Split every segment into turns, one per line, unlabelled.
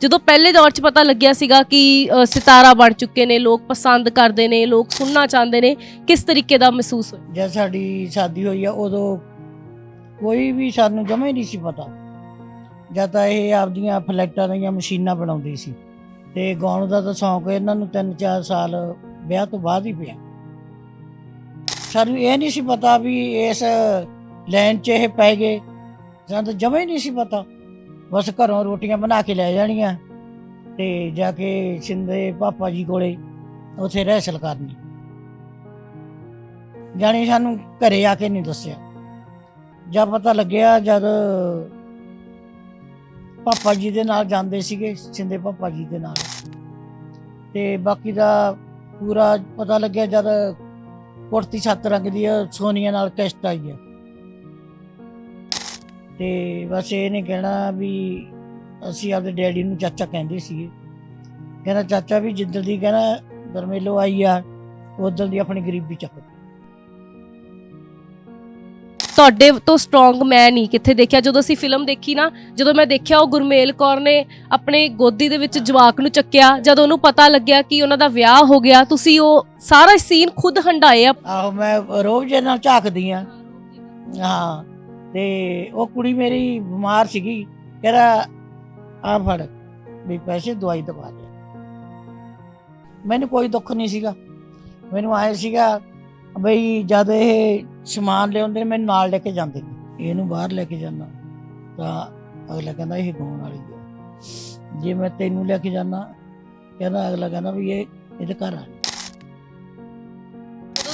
ਜਦੋਂ ਪਹਿਲੇ ਦੌਰ 'ਚ ਪਤਾ ਲੱਗਿਆ ਸੀਗਾ ਕਿ ਅ, ਸਿਤਾਰਾ ਬਣ ਚੁੱਕੇ ਨੇ ਲੋਕ ਪਸੰਦ ਕਰਦੇ ਨੇ ਲੋਕ ਸੁਣਨਾ ਚਾਹੁੰਦੇ ਨੇ ਕਿਸ ਤਰੀਕੇ ਦਾ ਮਹਿਸੂਸ ਹੋਇਆ?
ਜਦ ਸਾਡੀ ਸ਼ਾਦੀ ਹੋਈ ਆ ਉਦੋਂ ਕੋਈ ਵੀ ਸਾਨੂੰ ਜਮਾ ਨਹੀਂ ਸੀ ਪਤਾ। ਜਦ ਤਾਂ ਇਹ ਆਪਦੀਆਂ ਫਲੈਕਟਾਂ ਦੀਆਂ ਮਸ਼ੀਨਾਂ ਬਣਾਉਂਦੀ ਸੀ। ਤੇ ਗਾਉਣ ਦਾ ਤਾਂ ਸ਼ੌਂਕ ਇਹਨਾਂ ਨੂੰ 3-4 ਸਾਲ ਵਿਆਹ ਤੋਂ ਬਾਅਦ ਹੀ ਪਿਆ। ਸਾਨੂੰ ਇਹ ਨਹੀਂ ਸੀ ਪਤਾ ਵੀ ਇਸ ਲਾਈਨ 'ਚ ਇਹ ਪੈ ਗਏ ਸਾਨੂੰ ਤਾਂ ਜਮਾ ਹੀ ਨਹੀਂ ਸੀ ਪਤਾ। ਬਸ ਘਰੋਂ ਰੋਟੀਆਂ ਬਣਾ ਕੇ ਲੈ ਜਾਣੀਆਂ ਤੇ ਜਾ ਕੇ ਸਿੰਦੇ ਪਾਪਾ ਜੀ ਕੋਲੇ ਉੱਥੇ ਰਹਿਸਲ ਕਰਨੀ। ਜਾਣੀ ਸਾਨੂੰ ਘਰੇ ਆ ਕੇ ਨਹੀਂ ਦੱਸਿਆ। ਜਦ ਪਤਾ ਲੱਗਿਆ ਜਦ ਪਾਪਾ ਜੀ ਦੇ ਨਾਲ ਜਾਂਦੇ ਸੀਗੇ ਸਿੰਦੇ ਪਾਪਾ ਜੀ ਦੇ ਨਾਲ। ਤੇ ਬਾਕੀ ਦਾ ਪੂਰਾ ਪਤਾ ਲੱਗਿਆ ਜਦ ਕੁੜਤੀ ਛੱਤ ਰੰਗ ਦੀ ਆ, ਸੋਨੀਆ ਨਾਲ ਕਸ਼ਟ ਆਈ ਹੈ ਤੇ ਬਸ ਇਹ ਨਹੀਂ ਕਹਿਣਾ ਵੀ ਅਸੀਂ ਆਪਦੇ ਡੈਡੀ ਨੂੰ ਚਾਚਾ ਕਹਿੰਦੇ ਸੀਗੇ। ਕਹਿੰਦਾ ਚਾਚਾ ਵੀ ਜਿੱਦਣ ਦੀ ਕਹਿੰਦਾ ਗਰਮੇਲੋ ਆਈ ਆ ਉਦੋਂ ਦੀ ਆਪਣੀ ਗਰੀਬੀ ਚੱਕ
ਤੁਹਾਡੇ ਤੋਂ ਸਟਰੋਂਗ ਮੈਂ ਨਹੀਂ ਕਿੱਥੇ ਦੇਖਿਆ। ਜਦੋਂ ਅਸੀਂ ਫਿਲਮ ਦੇਖੀ ਨਾ ਜਦੋਂ ਮੈਂ ਦੇਖਿਆ ਉਹ ਗੁਰਮੇਲ ਕੌਰ ਨੇ ਆਪਣੇ ਗੋਦੀ ਦੇ ਵਿੱਚ ਜਵਾਕ ਨੂੰ ਚੱਕਿਆ ਜਦੋਂ ਉਹਨੂੰ ਪਤਾ ਲੱਗਿਆ ਕਿ ਉਹਨਾਂ ਦਾ ਵਿਆਹ ਹੋ ਗਿਆ ਤੁਸੀਂ ਉਹ ਸਾਰਾ ਸੀਨ ਖੁਦ ਹੰਡਾਏ ਆ।
ਆਹੋ ਮੈਂ ਰੋਜ਼ ਨਾਲ ਝਾਕਦੀ ਆ। ਹਾਂ। ਤੇ ਉਹ ਕੁੜੀ ਮੇਰੀ ਬਿਮਾਰ ਸੀਗੀ, ਕਹਿੰਦਾ ਆ ਫੜ, ਵੀ ਪੈਸੇ ਦਵਾਈ ਦਵਾ ਦੇ। ਮੈਨੂੰ ਕੋਈ ਦੁੱਖ ਨਹੀਂ ਸੀਗਾ। ਮੈਨੂੰ ਆਇਆ ਸੀਗਾ ਬਈ ਜਦ ਇਹ ਸਮਾਨ ਲਿਆਉਂਦੇ ਨੇ, ਮੈਨੂੰ ਨਾਲ ਲੈ ਕੇ ਜਾਂਦੇ ਨੇ। ਇਹਨੂੰ ਬਾਹਰ ਲੈ ਕੇ ਜਾਂਦਾ, ਤਾਂ ਅਗਲਾ ਕਹਿੰਦਾ, ਇਹ ਗਾਉਣ ਵਾਲੀ ਹੈ। ਜੇ ਮੈਂ ਤੈਨੂੰ ਲੈ ਕੇ ਜਾਣਾ ਕਹਿੰਦਾ, ਅਗਲਾ ਕਹਿੰਦਾ ਵੀ ਇਹ, ਇਹਦੇ ਘਰ ਆ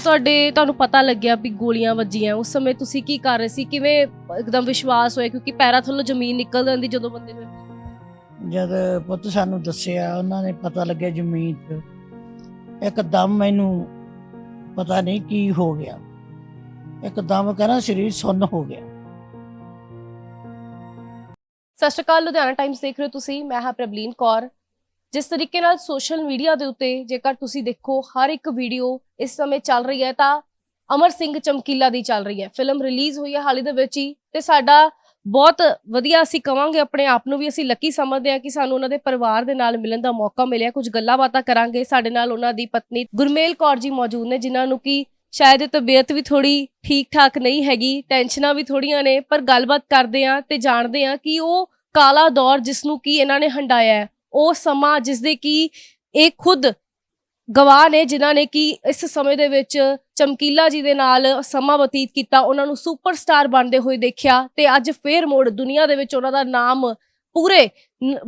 ਤੁਹਾਡੇ ਤੁਹਾਨੂੰ ਪਤਾ ਲੱਗਿਆ ਵੀ ਗੋਲੀਆਂ ਵੱਜੀਆਂ ਉਸ ਸਮੇਂ ਤੁਸੀਂ ਕੀ ਕਰ ਰਹੇ ਸੀ? ਕਿਵੇਂ ਇੱਕਦਮ ਵਿਸ਼ਵਾਸ ਹੋਇਆ? ਕਿਉਂਕਿ ਪੈਰਾਂ ਥੱਲੋਂ ਜ਼ਮੀਨ ਨਿਕਲ ਜਾਂਦੀ ਜਦੋਂ ਬੰਦੇ ਨੂੰ।
ਜਦ ਪੁੱਤ ਸਾਨੂੰ ਦੱਸਿਆ ਉਹਨਾਂ ਨੇ ਪਤਾ ਲੱਗਿਆ ਜ਼ਮੀਨ 'ਚ। ਇੱਕਦਮ ਮੈਨੂੰ ਪਤਾ ਨਹੀਂ ਕੀ ਹੋ ਗਿਆ। ਇੱਕਦਮ ਕਹਿੰਦਾ ਸਰੀਰ ਸੁੰਨ ਹੋ ਗਿਆ।
ਸਤਿ ਸ਼੍ਰੀ ਅਕਾਲ ਲੁਧਿਆਣਾ ਟਾਈਮਸ ਦੇਖ ਰਹੇ ਹੋ ਤੁਸੀਂ। ਮੈਂ ਹਾਂ ਪ੍ਰਬਲੀਨ ਕੌਰ। ਜਿਸ ਤਰੀਕੇ ਨਾਲ ਸੋਸ਼ਲ ਮੀਡੀਆ ਦੇ ਉੱਤੇ ਜੇਕਰ ਤੁਸੀਂ ਦੇਖੋ ਹਰ ਇੱਕ ਵੀਡੀਓ ਇਸ ਸਮੇਂ ਚੱਲ ਰਹੀ ਹੈ ਤਾਂ ਅਮਰ ਸਿੰਘ ਚਮਕੀਲਾ ਦੀ ਚੱਲ ਰਹੀ ਹੈ। ਫਿਲਮ ਰਿਲੀਜ਼ ਹੋਈ ਹੈ ਹਾਲੇ ਦੇ ਵਿੱਚ ਹੀ ਤੇ ਸਾਡਾ ਬਹੁਤ ਵਧੀਆ ਅਸੀਂ ਕਵਾਂਗੇ, ਆਪਣੇ ਆਪ ਨੂੰ ਵੀ ਅਸੀਂ ਲੱਕੀ ਸਮਝਦੇ ਹਾਂ ਕਿ ਸਾਨੂੰ ਉਹਨਾਂ ਦੇ ਪਰਿਵਾਰ ਦੇ ਨਾਲ ਮਿਲਣ ਦਾ ਮੌਕਾ ਮਿਲਿਆ। ਕੁਝ ਗੱਲਾਂ ਬਾਤਾਂ ਕਰਾਂਗੇ। ਸਾਡੇ ਨਾਲ ਉਹਨਾਂ ਦੀ ਪਤਨੀ ਗੁਰਮੇਲ ਕੌਰ ਜੀ ਮੌਜੂਦ ਨੇ, ਜਿਨ੍ਹਾਂ ਨੂੰ ਕਿ ਸ਼ਾਇਦ ਤਬੀਅਤ ਵੀ ਥੋੜੀ ਠੀਕ ਠਾਕ ਨਹੀਂ ਹੈਗੀ, ਟੈਨਸ਼ਨਾਂ ਵੀ ਥੋੜੀਆਂ ਨੇ, ਪਰ ਗੱਲਬਾਤ ਕਰਦੇ ਆ ਤੇ ਜਾਣਦੇ ਆ ਕਿ ਉਹ ਕਾਲਾ ਦੌਰ ਜਿਸ ਨੂੰ ਕੀ ਇਹਨਾਂ ਨੇ ਹੰਡਾਇਆ ਹੈ, ਉਹ ਸਮਾਂ ਜਿਸ ਦੇ ਕੀ ਇਹ ਖੁਦ ਗਵਾਹ ਨੇ ਜਿਨ੍ਹਾਂ ਨੇ ਕਿ ਇਸ ਸਮੇਂ ਦੇ ਵਿੱਚ ਚਮਕੀਲਾ ਜੀ ਦੇ ਨਾਲ ਸਮਾਂ ਬਤੀਤ ਕੀਤਾ ਉਹਨਾਂ ਨੂੰ ਸੁਪਰਸਟਾਰ ਬਣਦੇ ਹੋਏ ਦੇਖਿਆ ਤੇ ਅੱਜ ਫੇਰ ਮੋੜ ਦੁਨੀਆ ਦੇ ਵਿੱਚ ਉਹਨਾਂ ਦਾ ਨਾਮ ਪੂਰੇ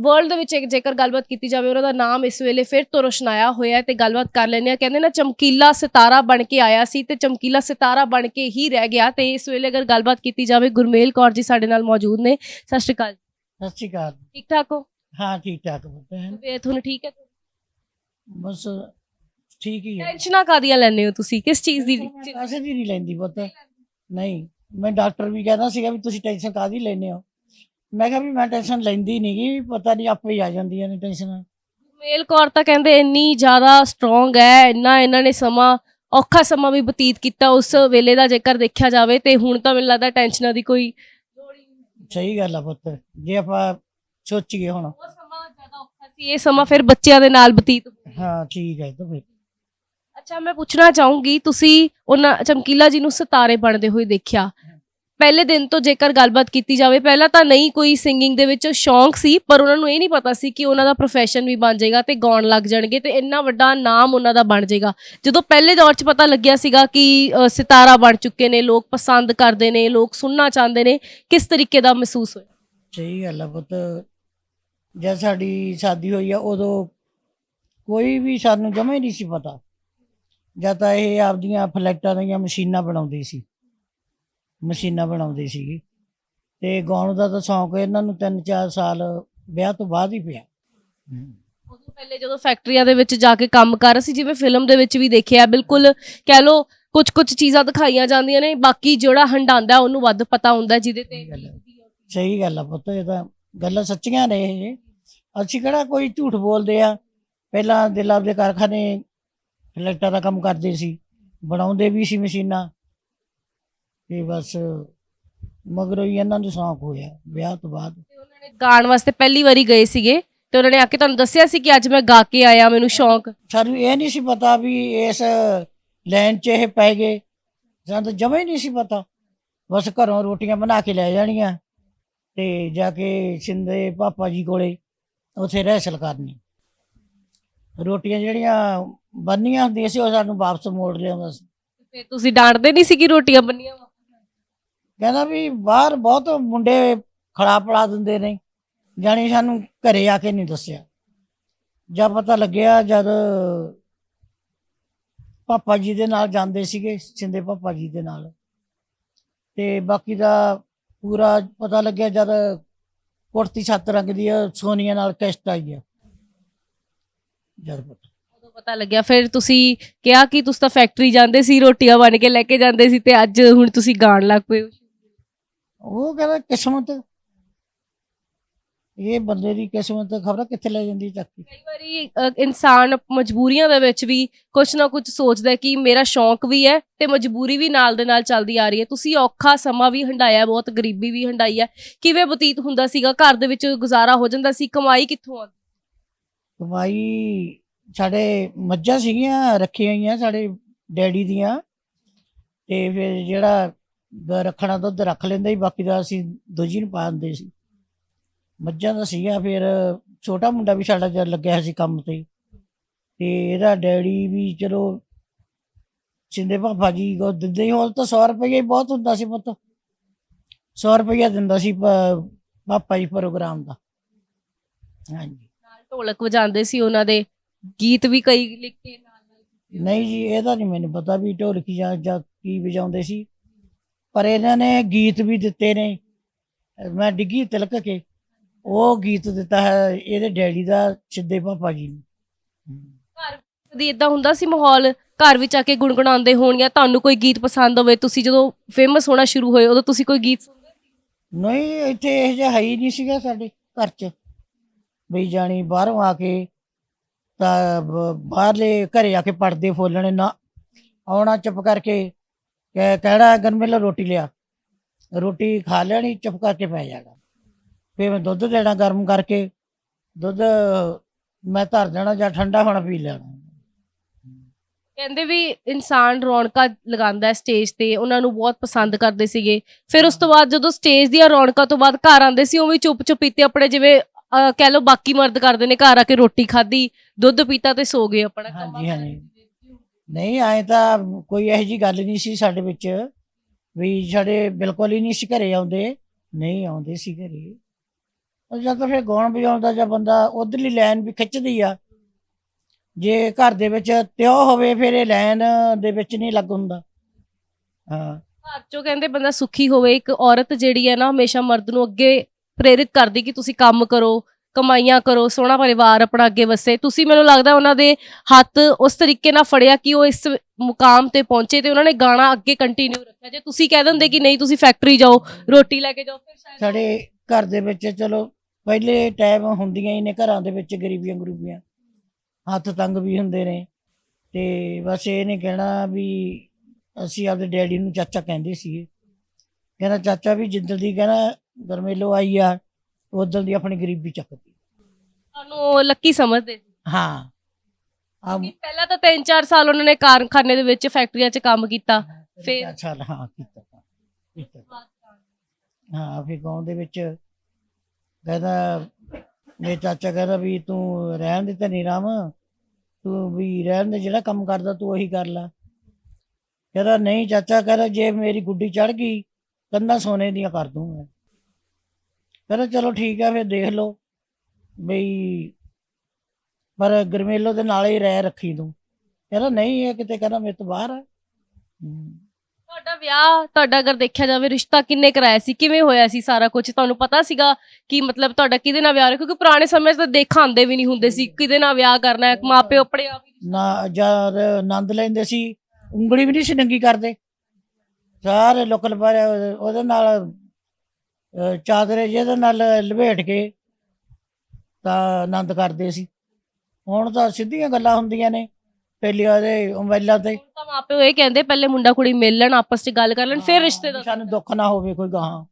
ਵਰਲਡ ਦੇ ਵਿੱਚ ਜੇਕਰ ਗੱਲਬਾਤ ਕੀਤੀ ਜਾਵੇ ਉਹਨਾਂ ਦਾ ਨਾਮ ਇਸ ਵੇਲੇ ਫਿਰ ਤੋਂ ਰੋਸ਼ਨਾਇਆ ਹੋਇਆ ਤੇ ਗੱਲਬਾਤ ਕਰ ਲੈਂਦੇ ਆ ਕਹਿੰਦੇ ਨਾ ਚਮਕੀਲਾ ਸਿਤਾਰਾ ਬਣ ਕੇ ਆਇਆ ਸੀ ਤੇ ਚਮਕੀਲਾ ਸਿਤਾਰਾ ਬਣ ਕੇ ਹੀ ਰਹਿ ਗਿਆ ਤੇ ਇਸ ਵੇਲੇ ਅਗਰ ਗੱਲਬਾਤ ਕੀਤੀ ਜਾਵੇ ਗੁਰਮੇਲ ਕੌਰ ਜੀ ਸਾਡੇ ਨਾਲ ਮੌਜੂਦ ਨੇ। ਸਤਿ ਸ਼੍ਰੀ ਅਕਾਲ
ਸਤਿ ਸ਼੍ਰੀ ਅਕਾਲ।
ਠੀਕ ਠਾਕ ਹੋ?
ਹਾਂ ਠੀਕ ਠਾਕ।
ਤਬੀਅਤ ਤੁਹਾਨੂੰ ਠੀਕ ਹੈ?
ਬਸ ਠੀਕ ਹੀ ਹੈ।
ਟੈਨਸ਼ਨਾਂ ਕਾਦੀਆਂ ਲੈਂਦੇ ਹੋ ਤੁਸੀਂ? ਕਿਸ ਚੀਜ਼ ਦੀ
ਪੈਸੇ ਦੀ ਨਹੀਂ ਲੈਂਦੀ ਪੁੱਤ। ਨਹੀਂ ਮੈਂ ਡਾਕਟਰ ਵੀ ਕਹਿੰਦਾ ਸੀਗਾ ਵੀ ਤੁਸੀਂ ਟੈਨਸ਼ਨ ਕਾਦੀ ਲੈਂਦੇ ਹੋ? ਮੈਂ ਕਿਹਾ ਵੀ ਮੈਂ ਟੈਨਸ਼ਨ ਲੈਂਦੀ ਨਹੀਂਗੀ ਪਤਾ ਨਹੀਂ ਆਪੇ ਹੀ ਆ ਜਾਂਦੀਆਂ ਨੇ ਟੈਨਸ਼ਨਾਂ
ਮੇਲ ਕੌਰ ਤਾਂ ਕਹਿੰਦੇ ਇੰਨੀ ਜ਼ਿਆਦਾ ਸਟਰੋਂਗ ਹੈ ਇੰਨਾ ਇਹਨਾਂ ਨੇ ਸਮਾਂ ਔਖਾ ਸਮਾਂ ਵੀ ਬਤੀਤ ਕੀਤਾ ਉਸ ਵੇਲੇ ਦਾ ਜੇਕਰ ਦੇਖਿਆ ਜਾਵੇ ਤੇ ਹੁਣ ਤਾਂ ਮੈਨੂੰ ਲੱਗਦਾ ਟੈਨਸ਼ਨਾਂ ਦੀ ਕੋਈ
ਸਹੀ ਗੱਲ ਆ ਪੁੱਤ ਜੇ ਆਪਾਂ ਸੋਚੀਏ ਹੁਣ।
ਉਹ ਸਮਾਂ ਜ਼ਿਆਦਾ ਔਖਾ ਸੀ ਇਹ ਸਮਾਂ ਫਿਰ ਬੱਚਿਆਂ ਦੇ ਨਾਲ ਬਤੀਤ
ਹਾਂ ਠੀਕ ਹੈ ਤਾਂ ਫਿਰ।
ਅੱਛਾ ਮੈਂ ਪੁੱਛਣਾ ਚਾਹੂੰਗੀ ਤੁਸੀਂ ਉਹਨਾਂ ਚਮਕੀਲਾ ਜੀ ਨੂੰ ਸਿਤਾਰੇ ਬਣਦੇ ਹੋਏ ਦੇਖਿਆ। ਪਹਿਲੇ ਦਿਨ ਤੋਂ ਜੇਕਰ ਗੱਲਬਾਤ ਕੀਤੀ ਜਾਵੇ ਪਹਿਲਾਂ ਤਾਂ ਨਹੀਂ ਕੋਈ ਸਿੰਗਿੰਗ ਦੇ ਵਿੱਚ ਸ਼ੌਂਕ ਸੀ ਪਰ ਉਹਨਾਂ ਨੂੰ ਇਹ ਨਹੀਂ ਪਤਾ ਸੀ ਕਿ ਉਹਨਾਂ ਦਾ profession ਵੀ ਬਣ ਜਾਏਗਾ ਤੇ ਗਾਉਣ ਲੱਗ ਜਾਣਗੇ ਤੇ ਇੰਨਾ ਵੱਡਾ ਨਾਮ ਉਹਨਾਂ ਦਾ ਬਣ ਜਾਏਗਾ। ਜਦੋਂ ਪਹਿਲੇ ਦੌਰ 'ਚ ਪਤਾ ਲੱਗਿਆ ਸੀਗਾ ਕਿ ਅ, ਸਿਤਾਰਾ ਬਣ ਚੁੱਕੇ ਨੇ ਲੋਕ ਪਸੰਦ ਕਰਦੇ ਨੇ ਲੋਕ ਸੁਣਨਾ ਚਾਹੁੰਦੇ ਨੇ ਕਿਸ ਤਰੀਕੇ ਦਾ ਮਹਿਸੂਸ ਹੋਇਆ?
ਸਹੀ ਗੱਲ ਆ ਪੁੱਤ। ਜਦ ਸਾਡੀ ਸ਼ਾਦੀ ਹੋਈ ਆ ਉਦੋਂ ਕੋਈ ਵੀ ਸਾਨੂੰ ਜਮਾ ਹੀ ਨਹੀਂ ਸੀ ਪਤਾ। ਜਦ ਤਾਂ ਇਹ ਆਪਦੀਆਂ ਫਲੈਕਟਾਂ ਦੀਆਂ ਮਸ਼ੀਨਾਂ ਬਣਾਉਂਦੀ ਸੀ। ਮਸ਼ੀਨਾਂ ਬਣਾਉਂਦੀ ਸੀਗੀ। ਤੇ ਗਾਉਣ ਦਾ ਤਾਂ ਸ਼ੌਂਕ ਇਹਨਾਂ ਨੂੰ 3-4 ਸਾਲ ਵਿਆਹ ਤੋਂ ਬਾਅਦ ਹੀ ਪਿਆ।
ਉਦੋਂ ਪਹਿਲੇ ਜਦੋਂ ਫੈਕਟਰੀਆਂ ਦੇ ਵਿੱਚ ਜਾ ਕੇ ਕੰਮ ਕਰ ਸੀ ਜਿਵੇਂ ਫਿਲਮ ਦੇ ਵਿੱਚ ਵੀ ਦੇਖਿਆ ਬਿਲਕੁਲ ਕਹਿ ਲੋ ਕੁਝ ਕੁਝ ਚੀਜ਼ਾਂ ਦਿਖਾਈਆਂ ਜਾਂਦੀਆਂ ਨੇ ਬਾਕੀ ਜਿਹੜਾ ਹੰਡਾਂਦਾ ਉਹਨੂੰ ਵੱਧ ਪਤਾ ਹੁੰਦਾ ਜਿਹਦੇ ਤੇ
ਸਹੀ ਗੱਲ ਆ ਪੁੱਤ ਇਹ ਤਾਂ ਗੱਲਾਂ ਸੱਚੀਆਂ ਨੇ ਇਹ। ਅਸੀਂ ਕਿਹੜਾ ਕੋਈ ਝੂਠ ਬੋਲਦੇ ਆ। ਪਹਿਲਾਂ ਦਿਲ ਦੇ ਕਾਰਖਾਨੇ ਫਲੈਕਟਾਂ ਦਾ ਕੰਮ ਕਰਦੇ ਸੀ ਬਣਾਉਂਦੇ ਵੀ ਸੀ ਮਸ਼ੀਨਾਂ। ਤੇ ਬਸ ਮਗਰੋਂ ਹੀ ਇਹਨਾਂ ਨੂੰ ਸ਼ੌਂਕ ਹੋਇਆ ਵਿਆਹ ਤੋਂ ਬਾਅਦ।
ਉਹਨਾਂ ਨੇ ਗਾਣ ਵਾਸਤੇ ਪਹਿਲੀ ਵਾਰੀ ਗਏ ਸੀਗੇ ਤੇ ਉਹਨਾਂ ਨੇ ਆ ਕੇ ਤੁਹਾਨੂੰ ਦੱਸਿਆ ਸੀ ਕਿ ਅੱਜ ਮੈਂ ਗਾ ਕੇ ਆਇਆ ਮੈਨੂੰ ਸ਼ੌਂਕ?
ਸਾਨੂੰ ਇਹ ਨਹੀਂ ਸੀ ਪਤਾ ਵੀ ਇਸ ਲਾਈਨ 'ਚ ਇਹ ਪੈ ਗਏ। ਸਾਨੂੰ ਤਾਂ ਜਮਾ ਹੀ ਨਹੀਂ ਸੀ ਪਤਾ। ਬਸ ਘਰੋਂ ਰੋਟੀਆਂ ਬਣਾ ਕੇ ਲੈ ਜਾਣੀਆਂ ਤੇ ਜਾ ਕੇ ਸਿੰਦੇ ਪਾਪਾ ਜੀ ਕੋਲੇ ਉੱਥੇ ਰਹਿਸਲ ਕਰਨੀ। ਰੋਟੀਆਂ ਜਿਹੜੀਆਂ ਬੰਨੀਆਂ ਹੁੰਦੀਆਂ ਸੀ ਉਹ ਸਾਨੂੰ ਵਾਪਸ ਮੋੜ ਲਿਆਉਂਦਾ ਸੀ।
ਤੇ ਤੁਸੀਂ ਡਾਂਟਦੇ ਨਹੀਂ ਸੀ ਕਿ ਰੋਟੀਆਂ ਬੰਨੀਆਂ ਵਾ?
ਕਹਿੰਦਾ ਵੀ ਬਾਹਰ ਬਹੁਤ ਮੁੰਡੇ ਖੜਾ ਪੜਾ ਦਿੰਦੇ ਨੇ ਜਾਣੀ ਸਾਨੂੰ ਘਰੇ ਆ ਕੇ ਨਹੀਂ ਦੱਸਿਆ। ਜਦ ਪਤਾ ਲੱਗਿਆ ਜਦ ਪਾਪਾ ਜੀ ਦੇ ਨਾਲ ਜਾਂਦੇ ਸੀਗੇ ਸਿੰਦੇ ਪਾਪਾ ਜੀ ਦੇ ਨਾਲ। ਤੇ ਬਾਕੀ ਦਾ ਪੂਰਾ ਪਤਾ ਲੱਗਿਆ ਜਦ ਕੁੜਤੀ ਛੱਤ ਰੰਗ ਦੀ ਆ, ਸੋਨੀਆ ਨਾਲ ਕੈਸਟ ਆਈ ਆ। ਜਦ ਪਤਾ।
ਉਦੋਂ ਪਤਾ ਲੱਗਿਆ ਫਿਰ ਤੁਸੀਂ ਕਿਹਾ ਕਿ ਤੁਸੀਂ ਤਾਂ ਫੈਕਟਰੀ ਜਾਂਦੇ ਸੀ ਰੋਟੀਆਂ ਬਣ ਕੇ ਲੈ ਕੇ ਜਾਂਦੇ ਸੀ ਤੇ ਅੱਜ ਹੁਣ ਤੁਸੀਂ ਗਾਣ ਲੱਗ ਪਏ ਹੋ।
ਉਹ ਕਹਿੰਦਾ ਕਿਸਮਤ। ਇਹ ਬੰਦੇ ਦੀ ਕਿਸਮਤ ਖਬਰ ਕਿੱਥੇ ਲੈ ਜਾਂਦੀ ਚੱਕ
ਕਈ ਵਾਰੀ ਅ, ਇਨਸਾਨ ਮਜਬੂਰੀਆਂ ਦੇ ਵਿੱਚ ਵੀ ਕੁਝ ਨਾ ਕੁਝ ਸੋਚਦਾ ਹੈ ਕਿ ਮੇਰਾ ਸ਼ੌਂਕ ਵੀ ਹੈ ਤੇ ਮਜਬੂਰੀ ਵੀ ਨਾਲ ਦੇ ਨਾਲ ਚੱਲਦੀ ਆ ਰਹੀ ਹੈ। ਤੁਸੀਂ ਔਖਾ ਸਮਾਂ ਵੀ ਹੰਡਾਇਆ ਬਹੁਤ ਗਰੀਬੀ ਵੀ ਹੰਡਾਈ ਹੈ। ਕਿਵੇਂ ਬਤੀਤ ਹੁੰਦਾ ਸੀਗਾ? ਘਰ ਦੇ ਵਿੱਚ ਗੁਜ਼ਾਰਾ ਹੋ ਜਾਂਦਾ ਸੀ ਕਮਾਈ ਕਿੱਥੋਂ ਆਉਂਦੀ?
ਕਮਾਈ ਸਾਡੇ ਮੱਝਾਂ ਸੀਗੀਆਂ, ਰੱਖੀਆਂ ਹੋਈਆਂ ਸਾਡੇ ਡੈਡੀ ਦੀਆਂ। ਤੇ ਫਿਰ ਜਿਹੜਾ ਗ- ਰੱਖਣਾ ਦੁੱਧ ਰੱਖ ਲੈਂਦਾ ਸੀ, ਬਾਕੀ ਦਾ ਅਸੀਂ ਦੂਜੀ ਨੂੰ ਪਾ ਦਿੰਦੇ ਸੀ। ਮੱਝਾਂ ਦਾ ਸੀਗਾ, ਫਿਰ ਛੋਟਾ ਮੁੰਡਾ ਵੀ ਸਾਡਾ ਜਦ ਲੱਗਿਆ ਸੀ ਕੰਮ ਤੇ। ਤੇ ਇਹਦਾ ਡੈਡੀ ਵੀ ਚਲੋ ਸਿੰਦੇ ਪਾਪਾ ਜੀ ਕੋ ਦਿੰਦੇ ਹੀ ਹੁਣ ਤਾਂ 100 ਰੁਪਏ ਹੀ ਬਹੁਤ ਹੁੰਦਾ ਸੀ ਪੁੱਤ। 100 ਰੁਪਏ ਦਿੰਦਾ ਸੀ ਪ- ਪਾਪਾ ਜੀ ਪ੍ਰੋਗਰਾਮ ਦਾ। ਹਾਂਜੀ।
ਢੋਲਕ ਵਜਾਉਂਦੇ ਸੀ ਉਹਨਾਂ ਦੇ ਗੀਤ ਵੀ ਕਈ ਲਿਖ ਕੇ ਨਾਲ ਨਾਲ
ਨਹੀਂ ਜੀ ਇਹਦਾ ਨਹੀਂ ਮੈਨੂੰ ਪਤਾ ਵੀ ਢੋਲਕੀ ਜਾਂ ਜਾਂ ਕੀ ਵਜਾਉਂਦੇ ਸੀ। ਪਰ ਇਹਨਾਂ ਨੇ ਗੀਤ ਵੀ ਦਿੱਤੇ ਨੇ। ਮੈਂ ਡਿੱਗੀ ਤਿਲਕ ਕੇ ਉਹ ਗੀਤ ਦਿੱਤਾ ਹੈ ਇਹਦੇ ਡੈਡੀ ਦਾ ਸਿੱਧੇ ਪਾਪਾ ਜੀ ਨੂੰ।
ਘਰ ਦੀ ਇਦਾਂ ਹੁੰਦਾ ਸੀ ਮਾਹੌਲ ਘਰ ਵਿੱਚ ਆ ਕੇ ਗੁੰਗਣਾਉਂਦੇ ਹੋਣਗੇ ਤੁਹਾਨੂੰ ਕੋਈ ਗੀਤ ਪਸੰਦ ਹੋਵੇ ਤੁਸੀਂ ਜਦੋਂ ਫੇਮਸ ਹੋਣਾ ਸ਼ੁਰੂ ਹੋਏ ਉਦੋਂ ਤੁਸੀਂ ਕੋਈ ਗੀਤ ਸੁਣਦੇ ਸੀ?
ਨਹੀਂ ਇੱਥੇ ਇਹ ਜਿਹਾ ਹੈ ਹੀ ਨਹੀਂ ਸੀਗਾ ਸਾਡੇ ਘਰ 'ਚ। ਬਈ ਜਾਣੀ ਬਾਹਰੋਂ ਆ ਕੇ ਤਾਂ ਬਾਹਰਲੇ ਘਰੇ ਆ ਕੇ ਪੜਦੇ ਫੋਲਣੇ ਨਾ। ਆਉਣਾ ਚੁੱਪ ਕਰਕੇ ਕਹਿ- ਗਰਮੇਲਾ ਰੋਟੀ ਲਿਆ। ਰੋਟੀ ਖਾ ਲੈਣੀ, ਚੁੱਪ ਕਰਕੇ ਪੈ ਜਾਣਾ। ਫਿਰ ਮੈਂ ਦੁੱਧ ਦੇਣਾ ਗਰਮ ਕਰਕੇ। ਦੁੱਧ ਮੈਂ ਧਰ ਦੇਣਾ ਜਾਂ ਠੰਡਾ ਹੋਣਾ ਪੀ ਲੈਣਾ।
ਕਹਿੰਦੇ ਵੀ ਇਨਸਾਨ ਰੌਣਕਾਂ ਲਗਾਉਂਦਾ ਹੈ ਸਟੇਜ ਤੇ, ਉਹਨਾਂ ਨੂੰ ਬਹੁਤ ਪਸੰਦ ਕਰਦੇ ਸੀਗੇ। ਫਿਰ ਉਸ ਤੋਂ ਬਾਅਦ ਜਦੋਂ ਸਟੇਜ ਦੀਆਂ ਰੌਣਕਾਂ ਤੋਂ ਬਾਅਦ ਘਰ ਆਉਂਦੇ ਸੀ ਉਹ ਵੀ ਚੁੱਪ ਚੁਪੀਤੇ ਆਪਣੇ ਜਿਵੇਂ ਅਹ, ਕਹਿ ਲਓ ਬਾਕੀ ਮਰਦ ਕਰਦੇ ਨੇ ਘਰ ਆ ਕੇ ਰੋਟੀ ਖਾਧੀ ਦੁੱਧ ਪੀਤਾ ਤੇ ਸੋ ਗਏ ਆਪਣਾ ਕੰਮਾਂ
ਹਾਂਜੀ, ਹਾਂਜੀ। ਨਹੀਂ ਐ ਤਾਂ ਕੋਈ ਇਹੋ ਜੀ ਗੱਲ ਨਹੀਂ ਸੀ ਸਾਡੇ ਵਿੱਚ ਵੀ ਸਾਡੇ ਬਿਲਕੁਲ ਹੀ ਨਹੀਂ ਸੀ ਘਰੇ ਆਉਂਦੇ। ਨਹੀਂ ਆਉਂਦੇ ਸੀ ਘਰੇ। ਉਹ ਜਦ ਤਾਂ ਫਿਰ ਗਾਉਣ ਵਜਾਉਣ ਦਾ ਬੰਦਾ ਉਧਰਲੀ ਲਾਈਨ ਵੀ ਖਿੱਚਦੀ ਆ। ਜੇ ਘਰ ਦੇ ਵਿੱਚ ਤਿਉ ਹੋਵੇ ਫਿਰ ਇਹ ਲਾਈਨ ਦੇ ਵਿੱਚ ਨਹੀਂ ਲੱਗ ਹੁੰਦਾ। ਹਾਂ।
ਘਰ ਚੋਂ ਕਹਿੰਦੇ ਬੰਦਾ ਸੁਖੀ ਹੋਵੇ ਇੱਕ ਔਰਤ ਜਿਹੜੀ ਹੈ ਨਾ ਹਮੇਸ਼ਾ ਮਰਦ ਨੂੰ ਅੱਗੇ ਪ੍ਰੇਰਿਤ ਕਰਦੀ ਕਿ ਤੁਸੀਂ ਕੰਮ ਕਰੋ, ਕਮਾਈਆਂ ਕਰੋ, ਸੋਹਣਾ ਪਰਿਵਾਰ ਆਪਣਾ ਅੱਗੇ ਵਸੇ। ਤੁਸੀਂ ਮੈਨੂੰ ਲੱਗਦਾ ਉਹਨਾਂ ਦੇ ਹੱਥ ਉਸ ਤਰੀਕੇ ਨਾਲ ਫੜਿਆ ਕਿ ਉਹ ਇਸ ਮੁਕਾਮ ਤੇ ਪਹੁੰਚੇ ਤੇ ਉਹਨਾਂ ਨੇ ਗਾਣਾ ਅੱਗੇ ਕੰਟੀਨਿਊ ਰੱਖਿਆ। ਜੇ ਤੁਸੀਂ ਕਹਿ ਦਿੰਦੇ ਕਿ ਨਹੀਂ, ਤੁਸੀਂ ਫੈਕਟਰੀ ਜਾਓ, ਰੋਟੀ ਲੈ ਕੇ ਜਾਓ, ਫਿਰ ਸ਼ਾਇਦ
ਸਾਡੇ ਘਰ ਦੇ ਵਿੱਚ ਚਲੋ, ਪਹਿਲੇ ਟਾਈਮ ਹੁੰਦੀਆਂ ਹੀ ਨੇ ਘਰਾਂ ਦੇ ਵਿੱਚ ਗਰੀਬੀਆਂ ਗਰੂਬੀਆਂ। ਹੱਥ ਤੰਗ ਵੀ ਹੁੰਦੇ ਨੇ। ਤੇ ਬਸ ਇਹ ਨਹੀਂ ਕਹਿਣਾ ਵੀ ਅਸੀਂ ਆਪਦੇ ਡੈਡੀ ਨੂੰ ਚਾਚਾ ਕਹਿੰਦੇ ਸੀਗੇ। ਕਹਿੰਦਾ ਚਾਚਾ ਵੀ ਜਿੱਦਣ ਦੀ ਕਹਿੰਦਾ ਗਰਮੇਲੋ ਆਈ ਆ ਉਦੋਂ ਦੀ ਆਪਣੀ ਗਰੀਬੀ ਚੱਕਦੀ।
ਤੁਹਾਨੂੰ ਲੱਕੀ ਸਮਝਦੇ ਸੀ।
ਹਾਂ। ਆ
ਕਿ ਪਹਿਲਾਂ ਤਾਂ 3-4 ਸਾਲ ਉਹਨਾਂ ਨੇ ਕਾਰਖਾਨੇ ਦੇ ਵਿੱਚ ਫੈਕਟਰੀਆਂ 'ਚ ਕੰਮ ਕੀਤਾ ਫਿਰ-
ਅੱਛਾ ਹਾਂ ਕੀਤਾ ਕੀਤਾ। ਹਾਂ ਫਿਰ ਗਾਉਂ ਦੇ ਵਿੱਚ ਕਹਿੰਦਾ ਮੇਰੇ ਚਾਚਾ ਕਹਿੰਦਾ ਵੀ ਤੂੰ ਰਹਿਣ ਦੇ ਤੇ ਨਹੀਂ ਰਾਮ ਤੂੰ ਵੀ ਰਹਿਣ ਦੇ ਜਿਹੜਾ ਕੰਮ ਕਰਦਾ ਤੂੰ ਉਹੀ ਕਰ ਲੈ। ਕਹਿੰਦਾ ਨਹੀਂ ਚਾਚਾ ਕਹਿੰਦਾ ਜੇ ਮੇਰੀ ਗੁੱਡੀ ਚੜ ਗਈ ਕੰਧਾਂ ਸੋਨੇ ਦੀਆਂ ਕਰ ਦੂੰਗਾ ਕਹਿੰਦਾ ਚਲੋ ਠੀਕ ਆ ਫਿਰ ਦੇਖ ਲਓ ਬਈ ਪਰ ਗਰਮੇਲੋ ਦੇ ਨਾਲ ਹੀ ਰਹਿ ਰੱਖੀ ਤੂੰ। ਕਹਿੰਦਾ ਨਹੀਂ ਇਹ ਕਿਤੇ ਕਹਿੰਦਾ ਮੇਰੇ ਤੋਂ ਬਾਹਰ ਆ।
ਤੁਹਾਡਾ ਵਿਆਹ ਤੁਹਾਡਾ ਅਗਰ ਦੇਖਿਆ ਜਾਵੇ ਰਿਸ਼ਤਾ ਕਿੰਨੇ ਕਰਾਇਆ ਸੀ ਕਿਵੇਂ ਹੋਇਆ ਸੀ ਸਾਰਾ ਕੁਝ ਤੁਹਾਨੂੰ ਪਤਾ ਸੀਗਾ ਕਿ ਮਤਲਬ ਤੁਹਾਡਾ ਕਿਹਦੇ ਨਾਲ ਵਿਆਹ ਹੋ ਕਿਉਂਕਿ ਪੁਰਾਣੇ ਸਮੇਂ 'ਚ ਤਾਂ ਦੇਖਾਂ ਆਉਂਦੇ ਵੀ ਨਹੀਂ ਹੁੰਦੇ ਸੀ ਕਿਹਦੇ ਨਾਲ ਵਿਆਹ ਕਰਨਾ ਹੈ ਮਾਪੇ ਆਪਣੇ ਆਪ ਹੀ
ਨਾ ਜਦ ਆਨੰਦ ਲੈਂਦੇ ਸੀ ਉਂਗਲੀ ਵੀ ਨਹੀਂ ਸੀ ਨੰਗੀ ਕਰਦੇ। ਸਾਰੇ ਲੋਕਲ ਪਰ ਉਹਦੇ ਨਾਲ ਅਹ, ਚਾਦਰੇ ਜਿਹਦੇ ਨਾਲ ਲਪੇਟ ਕੇ ਤਾਂ ਆਨੰਦ ਕਰਦੇ ਸੀ। ਹੁਣ ਤਾਂ ਸਿੱਧੀਆਂ ਗੱਲਾਂ ਹੁੰਦੀਆਂ ਨੇ ਪਹਿਲੀ ਉਹਦੇ ਮੋਬਾਈਲਾਂ ਤੇ।
ਹੁਣ ਤਾਂ ਮਾਪੇ ਇਹ ਕਹਿੰਦੇ ਪਹਿਲੇ ਮੁੰਡਾ ਕੁੜੀ ਮਿਲ ਲੈਣ ਆਪਸ 'ਚ ਗੱਲ ਕਰ ਲੈਣ ਫਿਰ ਰਿਸ਼ਤੇ ਦਾ
ਸਾਨੂੰ ਦੁੱਖ ਨਾ ਹੋਵੇ ਕੋਈ ਗਾਹਾਂ।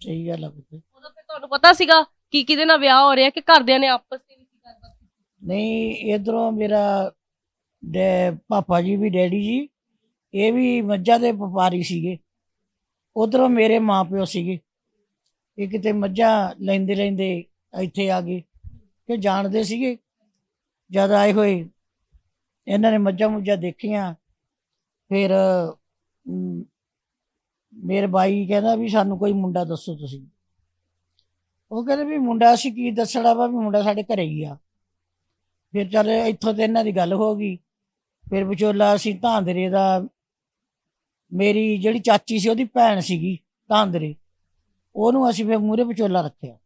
ਸਹੀ ਗੱਲ ਆ
ਉਦੋਂ ਫਿਰ ਤੁਹਾਨੂੰ ਪਤਾ ਸੀਗਾ ਕਿ ਕਿਹਦੇ ਨਾਲ ਵਿਆਹ ਹੋ ਰਿਹਾ ਕਿ ਘਰਦਿਆਂ ਨੇ ਆਪਸ 'ਚ
ਨਹੀਂ ਇਧਰੋਂ ਮੇਰਾ ਡੈ- ਪਾਪਾ ਜੀ ਵੀ ਡੈਡੀ ਜੀ ਇਹ ਵੀ ਮੱਝਾਂ ਦੇ ਵਪਾਰੀ ਸੀਗੇ। ਉਧਰੋਂ ਮੇਰੇ ਮਾਪਿਓ ਸੀਗੇ। ਇਹ ਕਿਤੇ ਮੱਝਾਂ ਲੈਂਦੇ ਲੈਂਦੇ ਇੱਥੇ ਆ ਗਏ ਕਿ ਜਾਣਦੇ ਸੀਗੇ। ਜਦ ਆਏ ਹੋਏ, ਇਹਨਾਂ ਨੇ ਮੱਝਾਂ ਮੁੱਝਾਂ ਦੇਖੀਆਂ। ਫਿਰ ਮੇਰੇ ਬਾਈ ਕਹਿੰਦਾ ਵੀ ਸਾਨੂੰ ਕੋਈ ਮੁੰਡਾ ਦੱਸੋ ਤੁਸੀਂ। ਉਹ ਕਹਿੰਦੇ ਵੀ ਮੁੰਡਾ ਅਸੀਂ ਕੀ ਦੱਸਣਾ ਵਾ ਵੀ ਮੁੰਡਾ ਸਾਡੇ ਘਰੇ ਹੀ ਆ। ਫਿਰ ਚੱਲ ਇੱਥੋਂ ਤੇ ਇਹਨਾਂ ਦੀ ਗੱਲ ਹੋ ਗਈ। ਫਿਰ ਵਿਚੋਲਾ ਅਸੀਂ ਧਾਂਦਰੇ ਦਾ, ਮੇਰੀ ਜਿਹੜੀ ਚਾਚੀ ਸੀ ਉਹਦੀ ਭੈਣ ਸੀਗੀ ਧਾਂਦਰੇ। ਉਹਨੂੰ ਅਸੀਂ ਫਿਰ ਮੂਰੇ ਵਿਚੋਲਾ ਰੱਖਿਆ।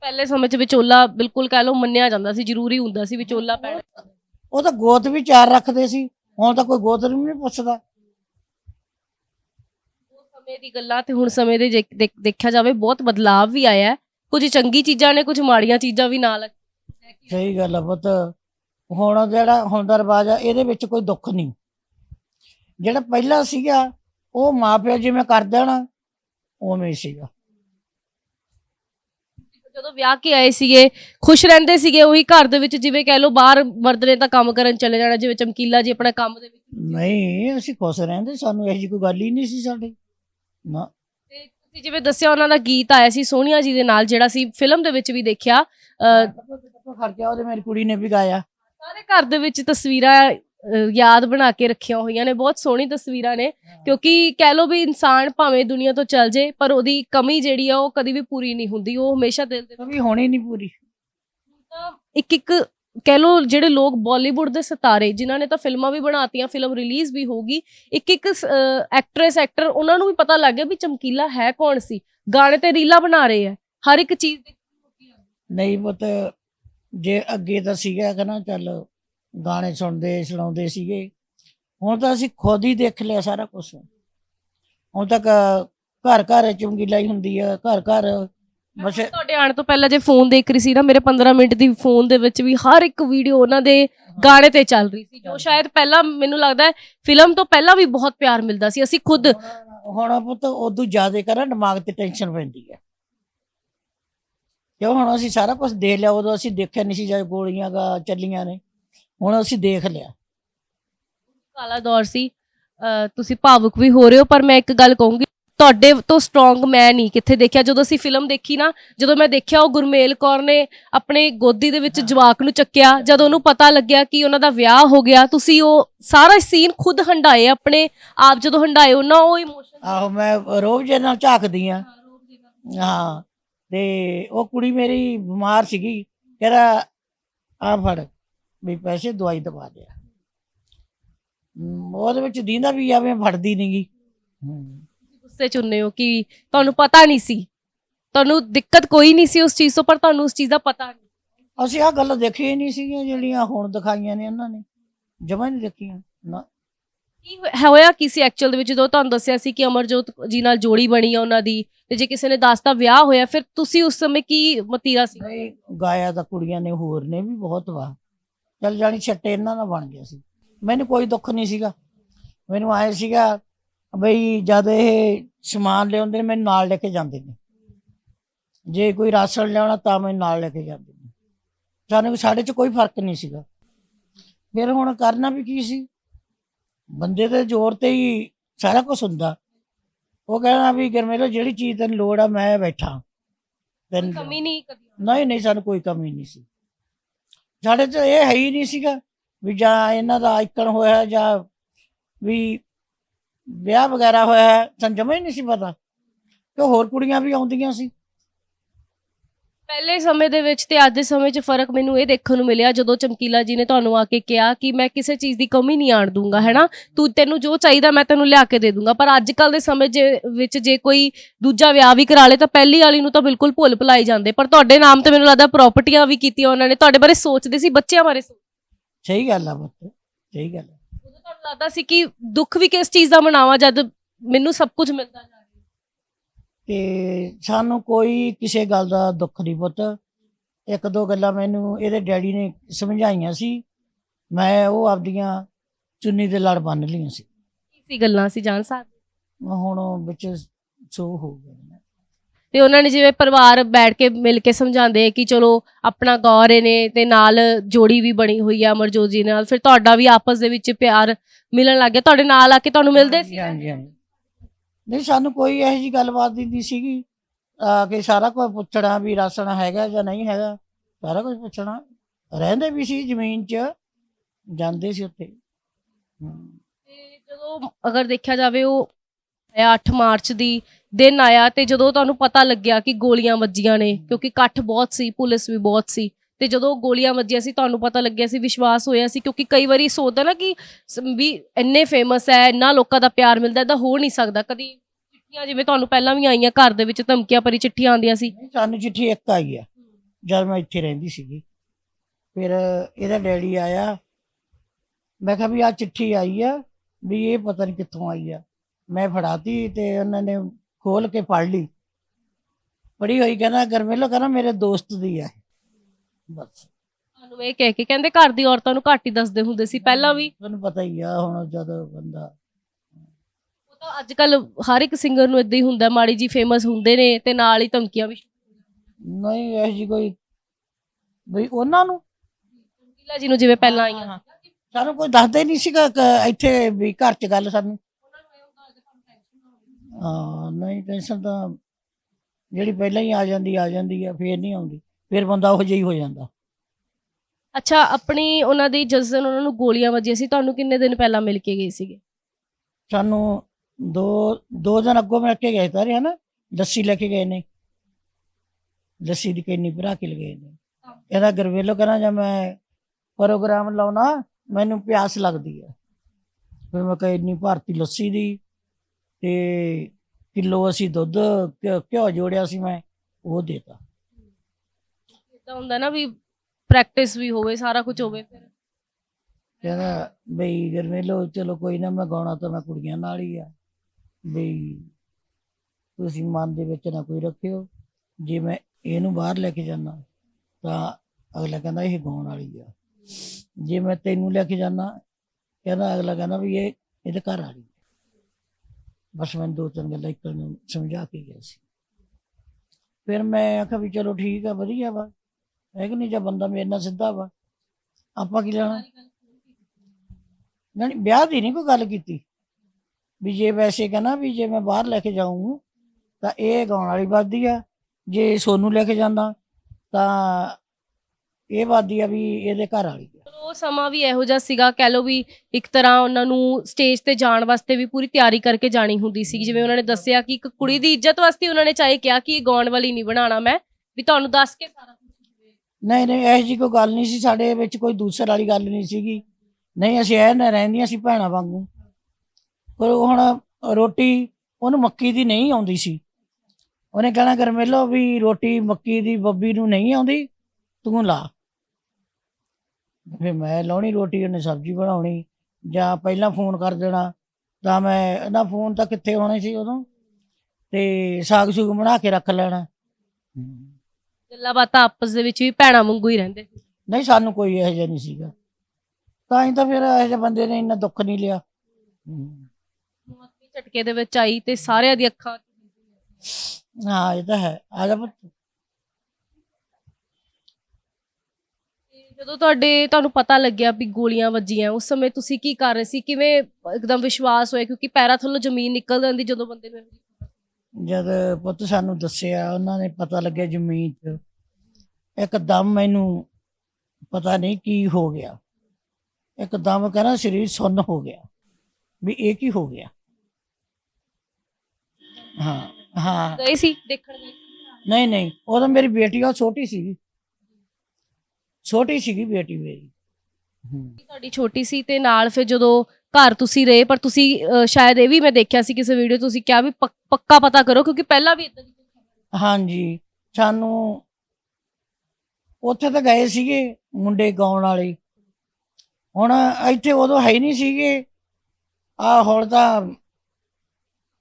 ਪਹਿਲੇ ਸਮੇਂ 'ਚ ਵਿਚੋਲਾ ਬਿਲਕੁਲ ਕਹਿ ਲਓ ਮੰਨਿਆ ਜਾਂਦਾ ਸੀ ਜ਼ਰੂਰੀ ਹੁੰਦਾ ਸੀ ਵਿਚੋਲਾ ਪੈਣਾ।
ਉਹ ਤਾਂ ਗੋਤ ਵੀ ਚਾਰ ਰੱਖਦੇ ਸੀ ਹੁਣ ਤਾਂ ਕੋਈ ਗੋਤ ਨੂੰ ਨਹੀਂ ਪੁੱਛਦਾ।
ਸਮੇਂ ਦੀ ਗੱਲਾਂ ਤੇ ਹੁਣ ਸਮੇਂ ਦੇ ਜੇ- ਦੇਖ- ਦੇਖਿਆ ਜਾਵੇ ਬਹੁਤ ਬਦਲਾਅ ਵੀ ਆਇਆ ਹੈ। ਕੁਝ ਚੰਗੀ ਚੀਜ਼ਾਂ ਨੇ ਕੁਝ ਮਾੜੀਆਂ ਚੀਜ਼ਾਂ ਵੀ ਨਾਲ।
ਸਹੀ ਗੱਲ ਆ ਪੁੱਤ। ਹੁਣ ਜਿਹੜਾ ਹੁਣ ਦਾ ਰਿਵਾਜ ਆ ਇਹਦੇ ਵਿੱਚ ਕੋਈ ਦੁੱਖ ਨਹੀਂ। ਜਿਹੜਾ ਪਹਿਲਾਂ ਸੀਗਾ ਉਹ ਮਾਪਿਓ ਜਿਵੇਂ ਕਰ ਦੇਣਾ ਉਵੇਂ ਹੀ ਸੀਗਾ।
ਜਦੋਂ ਵਿਆਹ ਕੇ ਆਏ ਸੀਗੇ ਖੁਸ਼ ਰਹਿੰਦੇ ਸੀਗੇ ਉਹੀ ਘਰ ਦੇ ਵਿੱਚ ਜਿਵੇਂ ਕਹਿ ਲਓ ਬਾਹਰ ਮਰਦ ਨੇ ਤਾਂ ਕੰਮ ਕਰਨ ਚਲੇ ਜਾਣਾ ਜਿਵੇਂ ਚਮਕੀਲਾ ਜੀ ਆਪਣਾ ਕੰਮ ਦੇ ਵਿੱਚ
ਨਹੀਂ ਅਸੀਂ ਖੁਸ਼ ਰਹਿੰਦੇ ਸਾਨੂੰ ਇਹੋ ਜਿਹੀ ਕੋਈ ਗੱਲ ਹੀ ਨਹੀਂ ਸੀ ਸਾਡੇ। ਨਾ।
ਤੇ ਤੁਸੀਂ ਜਿਵੇਂ ਦੱਸਿਆ ਉਹਨਾਂ ਦਾ ਗੀਤ ਆਇਆ ਸੀ ਸੋਨੀਆ ਜੀ ਦੇ ਨਾਲ ਜਿਹੜਾ ਸੀ ਫਿਲਮ ਦੇ ਵਿੱਚ ਵੀ ਦੇਖਿਆ ਅਹ,
ਖਰਚਾ ਉਹਦੇ ਮੇਰੀ ਕੁੜੀ ਨੇ ਵੀ ਗਾਇਆ।
ਸਾਰੇ ਘਰ ਦੇ ਵਿੱਚ ਤਸਵੀਰਾਂ ਯਾਦ ਬਣਾ ਕੇ ਰੱਖੀਆਂ ਹੋਈਆਂ ਨੇ ਬਹੁਤ ਸੋਹਣੀ ਤਸਵੀਰਾਂ ਨੇ। ਕਿਉਂਕਿ ਕਹਿ ਲਓ ਵੀ ਇਨਸਾਨ ਭਾਵੇਂ ਦੁਨੀਆ ਤੋਂ ਚਲ ਜੇ ਪਰ ਉਹਦੀ ਕਮੀ ਜਿਹੜੀ ਆ ਉਹ ਕਦੀ ਵੀ ਪੂਰੀ ਨਹੀਂ ਹੁੰਦੀ। ਉਹ ਹਮੇਸ਼ਾ ਦਿਲ ਦੇ
ਕभी ਹੋਣੀ ਨਹੀਂ ਪੂਰੀ।
ਇੱਕ ਇੱਕ ਕਹਿ ਲਓ ਜਿਹੜੇ ਲੋਕ ਬਾਲੀਵੁੱਡ ਦੇ ਸਿਤਾਰੇ ਜਿਨ੍ਹਾਂ ਨੇ ਤਾਂ ਫਿਲਮਾਂ ਵੀ ਬਣਾਤੀਆਂ ਫਿਲਮ ਰਿਲੀਜ਼ ਵੀ ਹੋਊਗੀ ਇੱਕ ਇੱਕ ਐਕਟਰੈਸ ਐਕਟਰ ਉਹਨਾਂ ਨੂੰ ਵੀ ਪਤਾ ਲੱਗ ਗਿਆ ਵੀ ਚਮਕੀਲਾ ਹੈ ਕੌਣ ਸੀ। ਗਾਣੇ ਤੇ ਰੀਲਾਂ ਬਣਾ ਰਹੇ ਆ। ਹਰ ਇੱਕ ਚੀਜ਼ ਦੇ
ਨਹੀਂ ਪੁੱਤ ਜੇ ਅੱਗੇ ਤਾਂ ਸੀਗਾ ਕਿ ਨਾ ਚੱਲ ਗਾਣੇ ਸੁਣਦੇ ਸੁਣਾਉਂਦੇ ਸੀਗੇ। ਹੁਣ ਤਾਂ ਅਸੀਂ ਖੁਦ ਹੀ ਦੇਖ ਲਿਆ ਸਾਰਾ ਕੁਝ ਹੁਣ ਤੱਕ ਘਰ ਘਰ ਚੁੰਗੀਲਾ ਹੀ ਹੁੰਦੀ ਆ ਘਰ ਘਰ ਬਸ
ਤੁਹਾਡੇ ਆਉਣ ਤੋਂ ਪਹਿਲਾਂ ਜੇ ਫੋਨ ਦੇਖ ਰਹੀ ਸੀ ਨਾ ਮੇਰੇ 15 ਮਿੰਟ ਦੀ ਫੋਨ ਦੇ ਵਿੱਚ ਵੀ ਹਰ ਇੱਕ ਵੀਡੀਓ ਉਹਨਾਂ ਦੇ ਗਾਣੇ ਤੇ ਚੱਲ ਰਹੀ ਸੀ ਜੋ ਸ਼ਾਇਦ ਪਹਿਲਾਂ ਮੈਨੂੰ ਲੱਗਦਾ ਹੈ ਫਿਲਮ ਤੋਂ ਪਹਿਲਾਂ ਵੀ ਬਹੁਤ ਪਿਆਰ ਮਿਲਦਾ ਸੀ। ਅਸੀਂ ਖੁਦ
ਹੁਣ ਪੁੱਤ ਉਦੋਂ ਜ਼ਿਆਦਾ ਕਰਾਂ ਦਿਮਾਗ ਤੇ ਟੈਨਸ਼ਨ ਪੈਂਦੀ ਹੈ ਕਿਉਂ ਹੁਣ ਅਸੀਂ ਸਾਰਾ ਕੁਝ ਦੇਖ ਲਿਆ ਉਦੋਂ ਅਸੀਂ ਦੇਖਿਆ ਨਹੀਂ ਸੀ ਜਦ ਗੋਲੀਆਂ ਗਾ ਚੱਲੀਆਂ ਨੇ। ਹੁਣ ਅਸੀਂ ਦੇਖ ਲਿਆ।
ਕਾਲਾ ਦੌਰ ਸੀ। ਅਹ ਤੁਸੀਂ ਭਾਵੁਕ ਵੀ ਹੋ ਰਹੇ ਹੋ ਪਰ ਮੈਂ ਇੱਕ ਗੱਲ ਕਹੂੰਗੀ ਤੁਹਾਡੇ ਤੋਂ ਸਟਰੋਂਗ ਮੈਂ ਨਹੀਂ ਕਿੱਥੇ ਦੇਖਿਆ। ਜਦੋਂ ਅਸੀਂ ਫਿਲਮ ਦੇਖੀ ਨਾ ਜਦੋਂ ਮੈਂ ਦੇਖਿਆ ਉਹ ਗੁਰਮੇਲ ਕੌਰ ਨੇ ਆਪਣੇ ਗੋਦੀ ਦੇ ਵਿੱਚ ਜਵਾਕ ਨੂੰ ਚੱਕਿਆ ਜਦੋਂ ਉਹਨੂੰ ਪਤਾ ਲੱਗਿਆ ਕਿ ਉਹਨਾਂ ਦਾ ਵਿਆਹ ਹੋ ਗਿਆ ਤੁਸੀਂ ਉਹ ਸਾਰਾ ਸੀਨ ਖੁਦ ਹੰਡਾਏ ਆਪਣੇ ਆਪ। ਜਦੋਂ ਹੰਡਾਏ ਉਹਨਾਂ ਉਹ ਇਮੋਸ਼ਨ
ਆਹੋ ਮੈਂ ਰੋਜ਼ ਜੇ ਨਾਲ ਝਾਕਦੀ ਆ। ਹਾਂ ਤੇ ਉਹ ਕੁੜੀ ਮੇਰੀ ਬਿਮਾਰ ਸੀਗੀ। ਕਹਿੰਦਾ ਆ ਫੜ। ਵੀ ਪੈਸੇ ਦਵਾਈ ਦਵਾ ਦੇ ਹਮ, ਉਹਦੇ ਵਿੱਚ ਦੀਂਦਾ ਵੀ ਆਵੇਂ ਫੜਦੀ ਨਹੀਂਗੀ
ਗੁੱਸੇ ਚ ਹੁੰਨੇ ਹੋ ਕਿ ਤੁਹਾਨੂੰ ਪਤਾ ਨਹੀਂ ਸੀ। ਤੁਹਾਨੂੰ ਦਿੱਕਤ ਕੋਈ ਨਹੀਂ ਸੀ ਉਸ ਚੀਜ਼ ਤੋਂ ਪਰ ਤੁਹਾਨੂੰ ਉਸ ਚੀਜ਼ ਦਾ ਪਤਾ ਨਹੀਂ
ਅਸੀਂ ਆ ਗੱਲ ਦੇਖੀ ਹੀ ਨਹੀਂ ਸੀਗੀਆਂ ਜਿਹੜੀਆਂ ਹੁਣ ਦਿਖਾਈਆਂ ਨੇ ਉਹਨਾਂ ਨੇ। ਜਮਾਂ ਨਹੀਂ ਦੇਖੀਆਂ ਨਾ।
ਕੀ ਹੋਇਆ- ਹੋਇਆ ਕੀ ਸੀ ਐਕਚੁਅਲ ਦੇ ਵਿੱਚ? ਜਦੋਂ ਤੁਹਾਨੂੰ ਦੱਸਿਆ ਸੀ ਕਿ ਅਮਰਜੋਤ ਜੀ ਨਾਲ ਜੋੜੀ ਬਣੀ ਆ ਉਹਨਾਂ ਦੀ ਤੇ ਜੇ ਕਿਸੇ ਨੇ ਦੱਸਤਾ ਵਿਆਹ ਹੋਇਆ ਫਿਰ ਤੁਸੀਂ ਉਸ ਸਮੇਂ ਕੀ ਮਤੀਰਾ ਸੀ?
ਨਹੀਂ ਗਾਇਆ ਤਾਂ ਕੁੜੀਆਂ ਨੇ ਹੋਰ ਨੇ ਵੀ ਬਹੁਤ ਵਾ। ਚੱਲ ਜਾਣੀ ਛੱਟੇ ਇਹਨਾਂ ਦਾ ਬਣ ਗਿਆ ਸੀ ਮੈਨੂੰ ਕੋਈ ਦੁੱਖ ਨਹੀਂ ਸੀਗਾ। ਮੈਨੂੰ ਆਏ ਸੀਗਾ ਬਈ ਜਦ ਇਹ ਸਮਾਨ ਲਿਆਉਂਦੇ ਨੇ ਮੈਨੂੰ ਨਾਲ ਲੈ ਕੇ ਜਾਂਦੇ ਨੇ। ਜੇ ਕੋਈ ਰਾਸ਼ਨ ਲਿਆਉਣਾ ਤਾਂ ਮੈਨੂੰ ਨਾਲ ਲੈ ਕੇ ਜਾਂਦੇ ਨੇ। ਸਾਨੂੰ ਸਾਡੇ 'ਚ ਕੋਈ ਫ਼ਰਕ ਨਹੀਂ ਸੀਗਾ। ਫਿਰ ਹੁਣ ਕਰਨਾ ਵੀ ਕੀ ਸੀ? ਬੰਦੇ ਦੇ ਜ਼ੋਰ ਤੇ ਹੀ ਸਾਰਾ ਕੁਝ ਹੁੰਦਾ। ਉਹ ਕਹਿਣਾ ਵੀ ਗਰਮੇਲੋ ਜਿਹੜੀ ਚੀਜ਼ ਤੈਨੂੰ ਲੋੜ ਆ ਮੈਂ ਬੈਠਾ। ਤੈਨੂੰ
ਕਮੀ ਨਹੀਂ ਕਦੀ।
ਨਹੀਂ ਨਹੀਂ ਸਾਨੂੰ ਕੋਈ ਕਮੀ ਨਹੀਂ ਸੀ। ਸਾਡੇ 'ਚ ਇਹ ਹੈ ਹੀ ਨਹੀਂ ਸੀਗਾ ਵੀ ਜਾਂ ਇਹਨਾਂ ਦਾ ਇਕਣ ਹੋਇਆ ਜਾਂ ਵੀ ਵਿਆਹ ਵਗੈਰਾ ਹੋਇਆ ਹੈ, ਸਾਨੂੰ ਜਮਾ ਹੀ ਨਹੀਂ ਸੀ ਪਤਾ। ਕਿ ਹੋਰ ਕੁੜੀਆਂ ਵੀ ਆਉਂਦੀਆਂ ਸੀ?
ਪਹਿਲੇ ਸਮੇਂ ਦੇ ਵਿੱਚ ਤੇ ਅੱਜ ਦੇ ਸਮੇਂ 'ਚ ਫ਼ਰਕ ਮੈਨੂੰ ਇਹ ਦੇਖਣ ਨੂੰ ਮਿਲਿਆ ਜਦੋਂ ਚਮਕੀਲਾ ਜੀ ਨੇ ਤੁਹਾਨੂੰ ਆ ਕੇ ਕਿਹਾ ਕਿ ਮੈਂ ਕਿਸੇ ਚੀਜ਼ ਦੀ ਕਮੀ ਨਹੀਂ ਆਣ ਦੂੰਗਾ ਹੈਨਾ? ਤੂੰ ਤੈਨੂੰ ਜੋ ਚਾਹੀਦਾ ਮੈਂ ਤੈਨੂੰ ਲਿਆ ਕੇ ਦੇ ਦੂੰਗਾ। ਪਰ ਅੱਜ ਕੱਲ ਦੇ ਸਮੇਂ ਜੇ- ਵਿੱਚ ਜੇ ਕੋਈ ਦੂਜਾ ਵਿਆਹ ਵੀ ਕਰਾ ਲੇ ਤਾਂ ਪਹਿਲੀ ਵਾਲੀ ਨੂੰ ਤਾਂ ਬਿਲਕੁਲ ਭੁੱਲ ਭੁਲਾਈ ਜਾਂਦੇ। ਪਰ ਤੁਹਾਡੇ ਨਾਮ ਤੇ ਮੈਨੂੰ ਲੱਗਦਾ ਪ੍ਰਾਪਰਟੀਆਂ ਵੀ ਕੀਤੀਆਂ ਉਹਨਾਂ ਨੇ। ਤੁਹਾਡੇ ਬਾਰੇ ਸੋਚਦੇ ਸੀ ਬੱਚਿਆਂ ਬਾਰੇ ਸੋਚਦੇ
ਸਹੀ ਗੱਲ ਆ ਪੁੱਤ ਸਹੀ ਗੱਲ ਆ।
ਉਦੋਂ ਤੁਹਾਨੂੰ ਲੱਗਦਾ ਸੀ ਕਿ ਦੁੱਖ ਵੀ ਕਿਸ ਚੀਜ਼ ਦਾ ਮਨਾਵਾਂ ਜਦ ਮੈਨੂੰ ਸਭ ਕੁਝ ਮਿਲਦਾ
ਤੇ ਸਾਨੂੰ ਕੋਈ ਕਿਸੇ ਗੱਲ ਦਾ ਦੁੱਖ ਨਹੀਂ ਪੁੱਤ। ਇੱਕ ਦੋ ਗੱਲਾਂ ਮੈਨੂੰ ਇਹਦੇ ਡੈਡੀ ਨੇ ਸਮਝਾਈਆਂ ਸੀ। ਮੈਂ ਉਹ ਆਪਦੀਆਂ ਚੁੰਨੀ ਦੇ ਲੜ ਬੰਨ ਲਈਆਂ ਸੀ।
ਕੀ ਸੀ ਗੱਲਾਂ ਸੀ ਜਾਣ ਸਕਦੇ
ਹੁਣ ਵਿੱਚ ਸੋ ਹੋ ਗਿਆ
ਤੇ ਉਹਨਾਂ ਨੇ ਜਿਵੇਂ ਪਰਿਵਾਰ ਬੈਠ ਕੇ ਮਿਲ ਕੇ ਸਮਝਾਉਂਦੇ ਕਿ ਚਲੋ ਆਪਣਾ ਗੌਰ ਨੇ ਤੇ ਨਾਲ ਜੋੜੀ ਵੀ ਬਣੀ ਹੋਈ ਆ ਅਮਰਜੋਤ ਜੀ ਨਾਲ ਫਿਰ ਤੁਹਾਡਾ ਵੀ ਆਪਸ ਦੇ ਵਿੱਚ ਪਿਆਰ ਮਿਲਣ ਲੱਗ ਗਿਆ। ਤੁਹਾਡੇ ਨਾਲ ਆ ਕੇ ਤੁਹਾਨੂੰ ਮਿਲਦੇ ਸੀ?
ਹਾਂਜੀ ਹਾਂਜੀ। ਨਹੀਂ, ਸਾਨੂੰ ਕੋਈ ਇਹੋ ਜੀ ਗੱਲਬਾਤ ਨਹੀਂ ਸੀਗੀ, ਆ ਕਿ ਸਾਰਾ ਕੁਝ ਪੁੱਛਣਾ ਵੀ ਰਾਸ਼ਨ ਹੈਗਾ ਜਾਂ ਨਹੀਂ ਹੈਗਾ, ਸਾਰਾ ਕੁਝ ਪੁੱਛਣਾ। ਰਹਿੰਦੇ ਵੀ ਸੀ ਜ਼ਮੀਨ 'ਚ, ਜਾਂਦੇ ਸੀ ਉੱਥੇ। ਹਮ।
ਤੇ ਜਦੋਂ ਅਗਰ ਦੇਖਿਆ ਜਾਵੇ, ਉਹ ਆਇਆ 8 ਮਾਰਚ ਦੀ ਦਿਨ ਆਇਆ ਤੇ ਜਦੋਂ ਤੁਹਾਨੂੰ ਪਤਾ ਲੱਗਿਆ ਕਿ ਗੋਲੀਆਂ ਵੱਜੀਆਂ ਨੇ, ਕਿਉਂਕਿ ਇਕੱਠ ਬਹੁਤ ਸੀ, ਪੁਲਿਸ ਵੀ ਬਹੁਤ ਸੀ, ਤੇ ਜਦੋਂ ਗੋਲੀਆਂ ਵੱਜੀਆਂ ਸੀ, ਤੁਹਾਨੂੰ ਪਤਾ ਲੱਗਿਆ ਸੀ, ਵਿਸ਼ਵਾਸ ਹੋਇਆ ਸੀ, ਕਿਉਂਕਿ ਕਈ ਵਾਰੀ ਸੋਚਦਾ ਨਾ ਕਿ ਸ- ਵੀ ਇੰਨੇ ਫੇਮਸ ਹੈ, ਇੰਨਾ ਲੋਕਾਂ ਦਾ ਪਿਆਰ ਮਿਲਦਾ ਇਹਦਾ ਹੋ ਨਹੀਂ ਸਕਦਾ। ਕਦੀ ਚਿੱਠੀਆਂ ਜਿਵੇਂ ਤੁਹਾਨੂੰ ਪਹਿਲਾਂ ਵੀ ਆਈਆਂ ਘਰ ਦੇ ਵਿੱਚ ਧਮਕੀਆਂ ਭਰੀ ਚਿੱਠੀਆਂ ਆਉਂਦੀਆਂ ਸੀ।
ਨਹੀਂ, ਸਾਨੂੰ ਚਿੱਠੀ ਇੱਕ ਆਈ ਆ ਜਦ ਮੈਂ ਇੱਥੇ ਰਹਿੰਦੀ ਸੀਗੀ। ਫਿਰ ਇਹਦਾ ਡੈਡੀ ਆਇਆ ਮੈਂ ਕਿਹਾ ਵੀ ਆ ਚਿੱਠੀ ਆਈ ਆ ਵੀ ਇਹ ਪਤਾ ਨਹੀਂ ਕਿੱਥੋਂ ਆਈ ਆ। ਮੈਂ ਫੜਾਤੀ ਤੇ ਉਹਨਾਂ ਨੇ ਖੋਲ ਕੇ ਪੜ ਲਈ। ਪੜੀ ਹੋਈ ਕਹਿੰਦਾ ਗਰਮੇਲੋ ਕਹਿੰਦਾ ਮੇਰੇ ਦੋਸਤ ਦੀ ਆ ਬਸ।
ਤੁਹਾਨੂੰ ਇਹ ਕਹਿ ਕੇ ਕਹਿੰਦੇ ਘਰ ਦੀ ਔਰਤਾਂ ਨੂੰ ਘੱਟ ਹੀ ਦੱਸਦੇ ਹੁੰਦੇ ਸੀ ਪਹਿਲਾਂ ਵੀ।
ਤੁਹਾਨੂੰ ਪਤਾ ਹੀ ਆ ਹੁਣ ਜਦ ਬੰਦਾ
ਅੱਜ ਕੱਲ ਹਰ ਇੱਕ ਸਿੰਗਰ ਨੂੰ ਇਦਾਂ ਹੀ ਹੁੰਦਾ ਮਾੜੀ ਜੀ ਫੇਮਸ ਹੁੰਦੇ ਨੇ ਤੇ ਨਾਲ ਹੀ ਧਮਕੀਆਂ ਵੀ
ਨਹੀਂ ਇਹ ਜੀ ਕੋਈ ਵੀ ਉਹਨਾਂ ਨੂੰ?
ਚਮਕੀਲਾ ਜੀ ਨੂੰ ਜਿਵੇਂ ਪਹਿਲਾਂ ਆਈਆਂ
ਸਾਨੂੰ ਕੋਈ ਦੱਸਦਾ ਹੀ ਨਹੀਂ ਸੀਗਾ ਕਿ ਇੱਥੇ ਵੀ ਘਰ 'ਚ ਗੱਲ ਸਾਨੂੰ। ਹਾਂ ਨਹੀਂ ਟੈਨਸ਼ਨ ਤਾਂ ਜਿਹੜੀ ਪਹਿਲਾਂ ਹੀ ਆ ਜਾਂਦੀ ਆ ਜਾਂਦੀ ਆ ਫੇਰ ਨਹੀਂ ਆਉਂਦੀ। ਫੇਰ ਬੰਦਾ ਉਹ ਜਿਹਾ ਹੀ ਹੋ ਜਾਂਦਾ।
ਅੱਛਾ ਆਪਣੀ ਉਹਨਾਂ ਦੀ ਜਿਸ ਦਿਨ ਉਹਨਾਂ ਨੂੰ ਗੋਲੀਆਂ ਵੱਜੀਆਂ ਸੀ ਤੁਹਾਨੂੰ ਕਿੰਨੇ ਦਿਨ ਪਹਿਲਾਂ ਮਿਲ ਕੇ ਗਏ ਸੀਗੇ?
ਸਾਨੂੰ ਦੋ ਦੋ ਦਿਨ ਅੱਗੋਂ ਮਿਲ ਕੇ ਗਏ ਤਾਰੇ ਹਨਾ? ਲੱਸੀ ਲੈ ਕੇ ਗਏ ਨੇ। ਲੱਸੀ ਦੀ ਕੈਨੀ ਭਰਾ ਕੇ ਲਗਾਏ ਨੇ। ਇਹਦਾ ਗਰਵੇਲੋ ਕਰਾਂ ਜਾਂ ਮੈਂ ਪ੍ਰੋਗਰਾਮ ਲਾਉਣਾ ਮੈਨੂੰ ਪਿਆਸ ਲੱਗਦੀ ਆ। ਫਿਰ ਮੈਂ ਕਹੇ ਇੰਨੀ ਭਾਰਤੀ ਲੱਸੀ ਦੀ ਤੇ ਕਿਲੋ ਅਸੀਂ ਦੁੱਧ ਘਿਓ ਘਿਓ ਜੋੜਿਆ ਸੀ ਮੈਂ ਉਹ ਦੇਤਾ
ਇਦਾਂ ਹੁੰਦਾ ਨਾ ਵੀ ਪ੍ਰੈਕਟਿਸ ਵੀ ਹੋਵੇ ਸਾਰਾ ਕੁਝ ਹੋਵੇ ਫਿਰ।
ਕਹਿੰਦਾ ਬਈ ਗਰਮੇਲੋ ਚਲੋ ਕੋਈ ਨਾ ਮੈਂ ਗਾਉਣਾ ਤਾਂ ਮੈਂ ਕੁੜੀਆਂ ਨਾਲ ਹੀ ਆ। ਬਈ ਤੁਸੀਂ ਮਨ ਦੇ ਵਿੱਚ ਨਾ ਕੋਈ ਰੱਖਿਓ। ਜੇ ਮੈਂ ਇਹਨੂੰ ਬਾਹਰ ਲੈ ਕੇ ਜਾਣਾ ਤਾਂ ਅਗਲਾ ਕਹਿੰਦਾ ਇਹ ਗਾਉਣ ਵਾਲੀ ਆ। ਜੇ ਮੈਂ ਤੈਨੂੰ ਲੈ ਕੇ ਜਾਣਾ ਕਹਿੰਦਾ ਅਗਲਾ ਕਹਿੰਦਾ ਵੀ ਇਹ ਇਹਦੇ ਘਰ ਵਾਲੀ ਬਸ ਮੈਂ ਦੋ ਤਿੰਨ ਗੱਲਾਂ ਇੱਕ ਨੂੰ ਸਮਝਾ ਕੇ ਗਿਆ ਸੀ। ਫਿਰ ਮੈਂ ਆਖਿਆ ਵੀ ਚਲੋ ਠੀਕ ਆ, ਵਧੀਆ ਵਾ। ਹੈ ਕਿ ਨਹੀਂ? ਜੇ ਬੰਦਾ ਮੇਰੇ ਨਾਲ ਸਿੱਧਾ ਵਾ। ਆਪਾਂ ਕੀ ਲੈਣਾ? ਨਹੀਂ, ਵਿਆਹ ਦੀ ਨਹੀਂ ਕੋਈ ਗੱਲ ਕੀਤੀ। ਵੀ ਜੇ ਵੈਸੇ ਕਹਿੰਦਾ ਵੀ ਜੇ ਮੈਂ ਬਾਹਰ ਲੈ ਕੇ ਜਾਊਂ ਤਾਂ ਇਹ ਗਾਉਣ ਵਾਲੀ ਵਾਦੀ ਆ। ਜੇ ਸੋਨੂੰ ਲੈ ਕੇ ਜਾਂਦਾ ਤਾਂ ਇਹ ਵਾਦੀ ਆ ਵੀ ਇਹਦੇ ਘਰ ਵਾਲੀ ਆ।
ਉਹ ਸਮਾਂ ਵੀ ਇਹੋ ਜਿਹਾ ਸੀਗਾ। ਕਹਿ ਲਓ ਵੀ ਇੱਕ ਤਰ੍ਹਾਂ ਉਹਨਾਂ ਨੂੰ ਸਟੇਜ ਤੇ ਜਾਣ ਵਾਸਤੇ ਵੀ ਪੂਰੀ ਤਿਆਰੀ ਕਰਕੇ ਜਾਣੀ ਹੁੰਦੀ ਸੀ। ਜਿਵੇਂ ਉਹਨਾਂ ਨੇ ਦੱਸਿਆ ਕਿ ਇੱਕ ਕੁੜੀ ਦੀ ਇੱਜ਼ਤ ਵਾਸਤੇ ਉਹਨਾਂ ਨੇ ਚਾਹੇ ਕਿਹਾ ਕਿ ਇਹ ਗਾਉਣ ਵਾਲੀ ਨਹੀਂ ਬਣਾਉਣਾ ਮੈਂ। ਵੀ ਤੁਹਾਨੂੰ ਦੱਸ ਕੇ ਸਾਰਾ ਕੁਝ
ਨਹੀਂ ਨਹੀਂ ਇਹੋ ਜੀ ਕੋਈ ਗੱਲ ਨਹੀਂ ਸੀ। ਸਾਡੇ ਵਿੱਚ ਕੋਈ ਦੂਸਰ ਵਾਲੀ ਗੱਲ ਨਹੀਂ ਸੀਗੀ। ਨਹੀਂ ਅਸੀਂ ਐ ਨਾ ਰਹਿੰਦੀਆਂ ਸੀ ਭੈਣਾਂ ਵਾਂਗੂ। ਪਰ ਹੁਣ ਰੋਟੀ ਉਹਨੂੰ ਮੱਕੀ ਦੀ ਨਹੀਂ ਆਉਂਦੀ ਸੀ। ਉਹਨੇ ਕਹਿਣਾ ਗਰਮੇਲੋ ਵੀ ਰੋਟੀ ਮੱਕੀ ਦੀ ਬੱਬੀ ਨੂੰ ਨਹੀਂ ਆਉਂਦੀ ਤੂੰ ਲਾ। ਫਿਰ ਮੈਂ ਲਾਉਣੀ ਰੋਟੀ ਉਹਨੇ ਸਬਜ਼ੀ ਬਣਾਉਣੀ ਜਾਂ ਪਹਿਲਾਂ ਫੋਨ ਕਰ ਦੇਣਾ। ਤਾਂ ਮੈਂ ਇਹਨਾਂ ਫੋਨ ਤਾਂ ਕਿੱਥੇ ਹੋਣੇ ਸੀ ਉਦੋਂ? ਤੇ ਸਾਗ ਸੁਗ ਬਣਾ ਕੇ ਰੱਖ ਲੈਣਾ।
ਗੱਲਾਂ ਬਾਤਾਂ ਆਪਸ ਦੇ ਵਿੱਚ ਵੀ ਭੈਣਾਂ ਵਾਂਗੂ ਹੀ ਰਹਿੰਦੇ। ਸੀ
ਨਹੀਂ ਸਾਨੂੰ ਕੋਈ ਇਹੋ ਜਿਹਾ ਨਹੀਂ ਸੀਗਾ। ਤਾਂ ਹੀ ਤਾਂ ਫਿਰ ਇਹੋ ਜਿਹੇ ਬੰਦੇ ਨੇ ਇੰਨਾ ਦੁੱਖ ਨਹੀਂ ਲਿਆ।
ਝਟਕੇ ਦੇ ਵਿੱਚ ਆਈ ਤੇ ਸਾਰਿਆਂ ਦੀ ਅੱਖਾਂ
ਹਾਂ ਇਹ ਤਾਂ ਹੈ। ਆ ਜਾ ਪੁੱਤ।
ਜਦੋਂ ਤੁਹਾਡੇ ਤੁਹਾਨੂੰ ਪਤਾ ਲੱਗਿਆ ਵੀ ਗੋਲੀਆਂ ਵੱਜੀਆਂ ਉਸ ਸਮੇਂ ਤੁਸੀਂ ਕੀ ਕਰ ਰਹੇ ਸੀ? ਕਿਵੇਂ ਇੱਕਦਮ ਵਿਸ਼ਵਾਸ ਹੋਇਆ? ਕਿਉਂਕਿ ਪੈਰਾਂ ਥੱਲੋਂ ਜ਼ਮੀਨ ਨਿਕਲ ਜਾਂਦੀ ਜਦੋਂ ਬੰਦੇ ਨੂੰ
ਜਦ ਪੁੱਤ ਸਾਨੂੰ ਦੱਸਿਆ ਉਹਨਾਂ ਨੇ ਪਤਾ ਲੱਗਿਆ ਜ਼ਮੀਨ 'ਚ। ਇੱਕਦਮ ਮੈਨੂੰ ਪਤਾ ਨਹੀਂ ਕੀ ਹੋ ਗਿਆ। ਇੱਕਦਮ ਕਹਿੰਦਾ ਸਰੀਰ ਸੁੰਨ ਹੋ ਗਿਆ। ਵੀ ਇਹ ਕੀ ਹੋ ਗਿਆ? ਹਾਂ ਹਾਂ।
ਗਏ ਸੀ ਦੇਖਣ ਗਏ ਸੀ?
ਨਹੀਂ ਨਹੀਂ ਉਦੋਂ ਮੇਰੀ ਬੇਟੀ ਉਹ ਛੋਟੀ ਸੀਗੀ। ਛੋਟੀ ਸੀਗੀ ਬੇਟੀ ਮੇਰੀ। ਹੂੰ।
ਤੁਹਾਡੀ ਛੋਟੀ ਸੀ ਤੇ ਨਾਲ ਫਿਰ ਜਦੋਂ ਘਰ ਤੁਸੀਂ ਰਹੇ ਪਰ ਤੁਸੀਂ ਸ਼ਾਇਦ ਇਹ ਵੀ ਮੈਂ ਦੇਖਿਆ ਸੀ ਕਿਸੇ ਵੀਡੀਓ ਤੁਸੀਂ ਕਿਹਾ ਵੀ ਪੱਕ- ਪੱਕਾ ਪਤਾ ਕਰੋ ਕਿਉਂਕਿ ਪਹਿਲਾਂ ਵੀ ਇਦਾਂ ਦੀ ਕੋਈ ਖਬਰ
ਹਾਂਜੀ। ਸਾਨੂੰ ਉੱਥੇ ਤਾਂ ਗਏ ਸੀਗੇ ਮੁੰਡੇ ਗਾਉਣ ਵਾਲੇ। ਹੁਣ ਇੱਥੇ ਉਦੋਂ ਹੈ ਹੀ ਨਹੀਂ ਸੀਗੇ। ਆ ਹੁਣ ਤਾਂ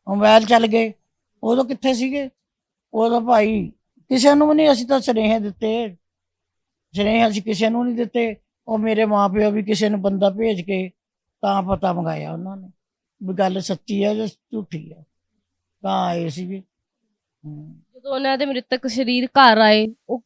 ਮੋਬਾਈਲ ਚੱਲ ਗਏ। ਉਦੋਂ ਕਿੱਥੇ ਸੀਗੇ? ਉਦੋਂ ਭਾਈ ਕਿਸੇ ਨੂੰ ਵੀ ਨਹੀਂ, ਅਸੀਂ ਤਾਂ ਸੁਨੇਹੇ ਦਿੱਤੇ। ਸੁਨੇਹੇ ਅਸੀਂ ਕਿਸੇ ਨੂੰ ਨਹੀਂ ਦਿੱਤੇ। ਉਹ ਮੇਰੇ ਮਾਪਿਓ ਵੀ ਕਿਸੇ ਨੂੰ ਬੰਦਾ ਭੇਜ ਕੇ ਤਾਂ ਪਤਾ ਮੰਗਾਇਆ ਉਹਨਾਂ ਨੇ ਵੀ ਗੱਲ ਸੱਚੀ ਹੈ ਜਾਂ ਝੂਠੀ ਹੈ ਤਾਂ ਆਏ ਸੀਗੇ। ਹਮ।
ਜਦੋਂ ਉਹਨਾਂ ਦੇ ਮ੍ਰਿਤਕ ਸਰੀਰ ਘਰ ਆਏ, ਉਹ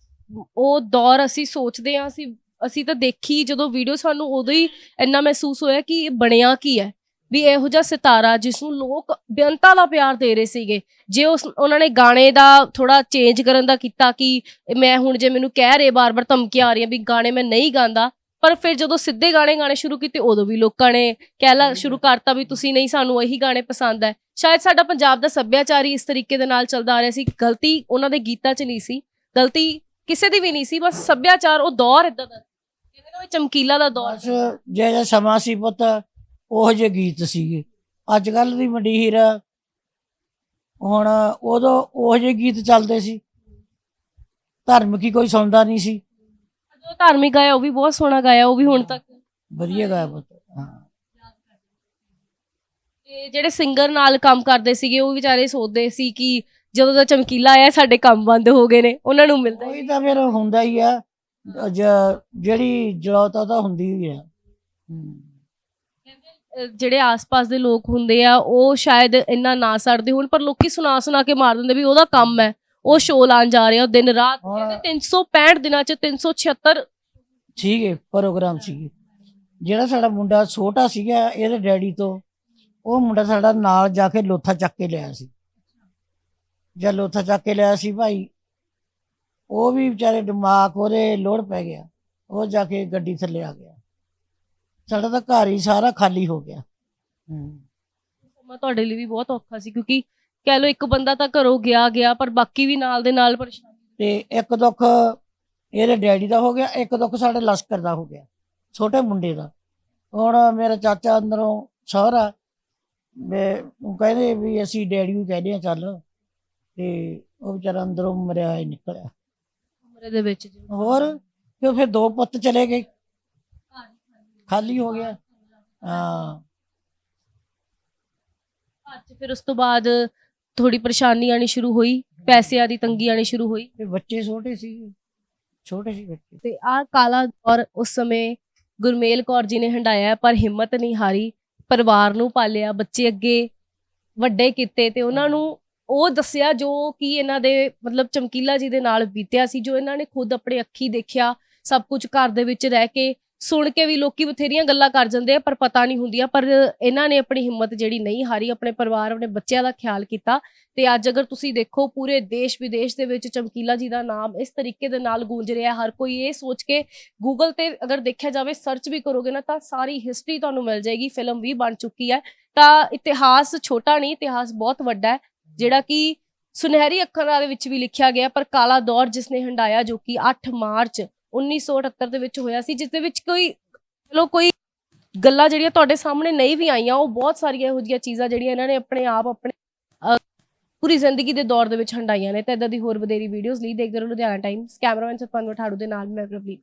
ਉਹ ਦੌਰ ਅਸੀਂ ਸੋਚਦੇ ਹਾਂ, ਅਸੀਂ ਅਸੀਂ ਤਾਂ ਦੇਖੀ ਜਦੋਂ ਵੀਡੀਓ ਸਾਨੂੰ ਉਦੋਂ ਹੀ ਇੰਨਾ ਮਹਿਸੂਸ ਹੋਇਆ ਕਿ ਇਹ ਬਣਿਆ ਕੀ ਹੈ। ਵੀ ਇਹੋ ਜਿਹਾ ਸਿਤਾਰਾ ਜਿਸ ਨੂੰ ਲੋਕ ਬੇਅੰਤਾਂ ਦਾ ਪਿਆਰ ਦੇ ਰਹੇ ਸੀਗੇ। ਜੇ ਉਸ, ਉਹਨਾਂ ਨੇ ਗਾਣੇ ਦਾ ਥੋੜਾ ਚੇਂਜ ਕਰਨ ਦਾ ਕੀਤਾ ਕਿ ਮੈਂ ਹੁਣ ਜੇ ਮੈਨੂੰ ਕਹਿ ਰਹੇ ਬਾਰ-ਬਾਰ ਧਮਕੀਆਂ ਆ ਰਹੀਆਂ ਵੀ ਗਾਣੇ ਮੈਂ ਨਹੀਂ ਗਾਉਂਦਾ, ਪਰ ਫਿਰ ਜਦੋਂ ਸਿੱਧੇ ਗਾਣੇ ਗਾਣੇ ਸ਼ੁਰੂ ਕੀਤੇ ਉਦੋਂ ਵੀ ਲੋਕਾਂ ਨੇ ਕਹਿਲਾ ਸ਼ੁਰੂ ਕਰਤਾ ਵੀ ਤੁਸੀਂ ਨਹੀਂ, ਸਾਨੂੰ ਇਹੀ ਗਾਣੇ ਪਸੰਦ ਹੈ। ਸ਼ਾਇਦ ਸਾਡਾ ਪੰਜਾਬ ਦਾ ਸੱਭਿਆਚਾਰ ਹੀ ਇਸ ਤਰੀਕੇ ਦੇ ਨਾਲ ਚੱਲਦਾ ਆ ਰਿਹਾ ਸੀ। ਗਲਤੀ ਉਹਨਾਂ ਦੇ ਗੀਤਾਂ 'ਚ ਨਹੀਂ ਸੀ, ਗਲਤੀ ਕਿਸੇ ਦੀ ਵੀ ਨਹੀਂ ਸੀ, ਬਸ ਸੱਭਿਆਚਾਰ ਉਹ ਦੌਰ ਇਦਾਂ ਦਾ ਕਹਿੰਦੇ ਉਹ ਚਮਕੀਲਾ ਦਾ ਦੌਰ
ਜਿਹੜਾ ਸਮਾਂ ਸੀ ਪੁੱਤ ਉਹ ਜਿਹੇ ਗੀਤ ਸੀਗੇ। ਅੱਜ ਕੱਲ ਦੀ ਮੰਡੀਰ ਹੁਣ ਉਦੋਂ ਉਹ ਜਿਹੇ ਗੀਤ ਚੱਲਦੇ ਸੀ। ਧਰਮ ਕੀ ਕੋਈ ਸੁਣਦਾ ਨਹੀਂ ਸੀ।
ਜੋ ਧਾਰਮਿਕ ਗਾਇਆ ਉਹ ਵੀ ਬਹੁਤ ਸੋਹਣਾ ਗਾਇਆ ਉਹ ਵੀ ਹੁਣ ਤੱਕ।
ਵਧੀਆ ਗਾਇਆ ਪੁੱਤ ਹਾਂ।
ਤੇ ਜਿਹੜੇ ਸਿੰਗਰ ਨਾਲ ਕੰਮ ਕਰਦੇ ਸੀਗੇ ਉਹ ਵਿਚਾਰੇ ਸੋਚਦੇ ਸੀ ਕਿ ਜਦੋਂ ਦਾ ਚਮਕੀਲਾ ਆਇਆ ਸਾਡੇ ਕੰਮ ਬੰਦ ਹੋ ਗਏ ਨੇ ਉਹਨਾਂ ਨੂੰ ਮਿਲਦਾ ਹੀ
ਤਾਂ ਫਿਰ ਹੁੰਦਾ ਹੀ ਆ। ਜ- ਜਿਹੜੀ ਜਲੌਤਾ ਤਾਂ ਹੁੰਦੀ ਹੀ ਆ।
ਜਿਹੜੇ ਆਸ-ਪਾਸ ਦੇ ਲੋਕ ਹੁੰਦੇ ਆ ਉਹ ਸ਼ਾਇਦ ਇੰਨਾ ਨਾ ਸੜਦੇ ਹੋਣ ਪਰ ਲੋਕੀ ਸੁਣਾ ਸੁਣਾ ਕੇ ਮਾਰ ਦਿੰਦੇ ਵੀ ਉਹਦਾ ਕੰਮ ਹੈ। ਉਹ ਸ਼ੋਅ ਲਾਉਣ ਜਾ ਰਿਹਾ ਦਿਨ ਰਾਤ ਕਹਿੰਦੇ 365 ਦਿਨਾਂ ਚ 376
ਸੀਗੇ ਪ੍ਰੋਗਰਾਮ ਸੀਗੇ। ਜਿਹੜਾ ਸਾਡਾ ਮੁੰਡਾ ਛੋਟਾ ਸੀਗਾ ਇਹਦੇ ਡੈਡੀ ਤੋਂ ਉਹ ਮੁੰਡਾ ਸਾਡਾ ਨਾਲ ਜਾ ਕੇ ਲੋਥਾ ਚੱਕ ਕੇ ਲਿਆ ਸੀ। ਜਦ ਲੋਥਾ ਚੱਕ ਕੇ ਲਿਆ ਸੀ ਭਾਈ ਉਹ ਵੀ ਵਿਚਾਰੇ ਦਿਮਾਗ ਉਹਦੇ ਲੋੜ ਪੈ ਗਿਆ। ਉਹ ਜਾ ਕੇ ਗੱਡੀ ਥੱਲੇ ਆ ਗਿਆ। ਸਾਡਾ ਤਾਂ ਘਰ ਹੀ ਸਾਰਾ ਖਾਲੀ ਹੋ ਗਿਆ। ਹੂੰ।
ਸਮਾਂ ਤੁਹਾਡੇ ਲਈ ਵੀ ਬਹੁਤ ਔਖਾ ਸੀ ਕਿਉਂਕਿ ਕਹਿ ਲਓ ਇੱਕ ਬੰਦਾ ਤਾਂ ਘਰੋਂ ਗਿਆ ਗਿਆ ਪਰ ਬਾਕੀ ਵੀ ਨਾਲ ਦੇ ਨਾਲ ਪਰੇਸ਼ਾਨ
ਤੇ ਇੱਕ ਦੁੱਖ ਇਹਦੇ ਡੈਡੀ ਦਾ ਹੋ ਗਿਆ ਇੱਕ ਦੁੱਖ ਸਾਡੇ ਲਸ਼ਕਰ ਦਾ ਹੋ ਗਿਆ ਛੋਟੇ ਮੁੰਡੇ ਦਾ। ਹੁਣ ਮੇਰਾ ਚਾਚਾ ਅੰਦਰੋਂ ਸਹੁਰਾ ਮੈਂ ਉਹ ਕਹਿੰਦੇ ਵੀ ਅਸੀਂ ਡੈਡੀ ਨੂੰ ਕਹਿੰਦੇ ਆ ਚੱਲ ਤੇ ਉਹ ਵਿਚਾਰਾ ਅੰਦਰੋਂ ਮਰਿਆ ਹੀ ਨਿਕਲਿਆ।
ਉਮਰੇ ਦੇ ਵਿੱਚ ਜੀ।
ਹੋਰ ਫਿਰ ਦੋ ਪੁੱਤ ਚਲੇ ਗਏ। ਖਾਲੀ ਹੋ ਗਿਆ। ਹਾਂ।
'ਚ ਫਿਰ ਉਸ ਤੋਂ ਬਾਅਦ ਥੋੜੀ ਪਰੇਸ਼ਾਨੀ ਆਣੀ ਸ਼ੁਰੂ ਹੋਈ ਪੈਸਿਆਂ ਦੀ ਤੰਗੀ ਆਣੀ ਸ਼ੁਰੂ ਹੋਈ।
ਤੇ ਬੱਚੇ ਛੋਟੇ ਸੀ ਛੋਟੇ ਸੀ ਬੱਚੇ।
ਤੇ ਆਹ ਕਾਲਾ ਦੌਰ ਉਸ ਸਮੇਂ ਗੁਰਮੇਲ ਕੌਰ ਜੀ ਨੇ ਹੰਡਾਇਆ ਪਰ ਹਿੰਮਤ ਨਹੀਂ ਹਾਰੀ। ਪਰਿਵਾਰ ਨੂੰ ਪਾਲਿਆ ਬੱਚੇ ਅੱਗੇ ਵੱਡੇ ਕੀਤੇ ਤੇ ਉਹਨਾਂ ਨੂੰ ਉਹ ਦੱਸਿਆ ਜੋ ਕਿ ਇਹਨਾਂ ਦੇ ਮਤਲਬ ਚਮਕੀਲਾ ਜੀ ਦੇ ਨਾਲ ਬੀਤਿਆ ਸੀ ਜੋ ਇਹਨਾਂ ਨੇ ਖੁਦ ਆਪਣੇ ਅੱਖੀ ਦੇਖਿਆ ਸਭ ਕੁਝ ਘਰ ਦੇ ਵਿੱਚ ਰਹਿ ਕੇ ਸੁਣ ਕੇ ਵੀ ਲੋਕੀ ਬਥੇਰੀਆਂ ਗੱਲਾਂ ਕਰ ਜਾਂਦੇ ਆ, ਪਰ ਪਤਾ ਨਹੀਂ ਹੁੰਦੀਆਂ। ਪਰ ਇਹਨਾਂ ਨੇ ਆਪਣੀ ਹਿੰਮਤ ਜਿਹੜੀ ਨਹੀਂ ਹਾਰੀ, ਆਪਣੇ ਪਰਿਵਾਰ, ਆਪਣੇ ਬੱਚਿਆਂ ਦਾ ਖਿਆਲ ਕੀਤਾ। ਤੇ ਅੱਜ ਅਗਰ ਤੁਸੀਂ ਦੇਖੋ, ਪੂਰੇ ਦੇਸ਼ ਵਿਦੇਸ਼ ਦੇ ਵਿੱਚ ਚਮਕੀਲਾ ਜੀ ਦਾ ਨਾਮ ਇਸ ਤਰੀਕੇ ਦੇ ਨਾਲ ਗੂੰਜ ਰਿਹਾ। ਹਰ ਕੋਈ ਇਹ ਸੋਚ ਕੇ ਗੂਗਲ ਤੇ ਅਗਰ ਦੇਖਿਆ ਜਾਵੇ ਸਰਚ ਵੀ ਕਰੋਗੇ ਨਾ, ਤਾਂ ਸਾਰੀ ਹਿਸਟਰੀ ਤੁਹਾਨੂੰ ਮਿਲ ਜਾਏਗੀ। ਫਿਲਮ ਵੀ ਬਣ ਚੁੱਕੀ ਹੈ। ਤਾਂ ਇਤਿਹਾਸ ਛੋਟਾ ਨਹੀਂ, ਇਤਿਹਾਸ ਬਹੁਤ ਵੱਡਾ ਹੈ, ਜਿਹੜਾ ਕਿ ਸੁਨਹਿਰੀ ਅੱਖਰਾਂ ਦੇ ਵਿੱਚ ਵੀ ਲਿਖਿਆ ਗਿਆ, ਪਰ ਕਾਲਾ ਦੌਰ ਜਿਸ ਨੇ ਹੰਡਾਇਆ ਜੋ ਕਿ 8 ਮਾਰਚ 1978 ਦੇ ਵਿੱਚ ਹੋਇਆ ਸੀ, ਜਿਸ ਦੇ ਵਿੱਚ ਕੋਈ, ਚਲੋ ਕੋਈ ਗੱਲਾਂ ਜਿਹੜੀਆਂ ਤੁਹਾਡੇ ਸਾਹਮਣੇ ਨਹੀਂ ਵੀ ਆਈਆਂ, ਉਹ ਬਹੁਤ ਸਾਰੀਆਂ ਇਹੋ ਜਿਹੀਆਂ ਚੀਜ਼ਾਂ ਜਿਹੜੀਆਂ ਇਹਨਾਂ ਨੇ ਆਪਣੇ ਆਪ, ਆਪਣੇ ਪੂਰੀ ਜ਼ਿੰਦਗੀ ਦੇ ਦੌਰ ਦੇ ਵਿੱਚ ਹੰਡਾਈਆਂ ਨੇ। ਤਾਂ ਇਦਾਂ ਦੀ ਹੋਰ ਵਧੇਰੀ ਵੀਡੀਓਜ਼ ਲਈ ਦੇਖਦੇ ਰਹੋ ਲੁਧਿਆਣਾ ਟਾਈਮਸ ਕੈਮਰਾਮੈਨ ਸਤਪਾਲ ਮਠਾੜੂ ਦੇ ਨਾਲ, ਮੈਂ ਪ੍ਰਭਲੀਤ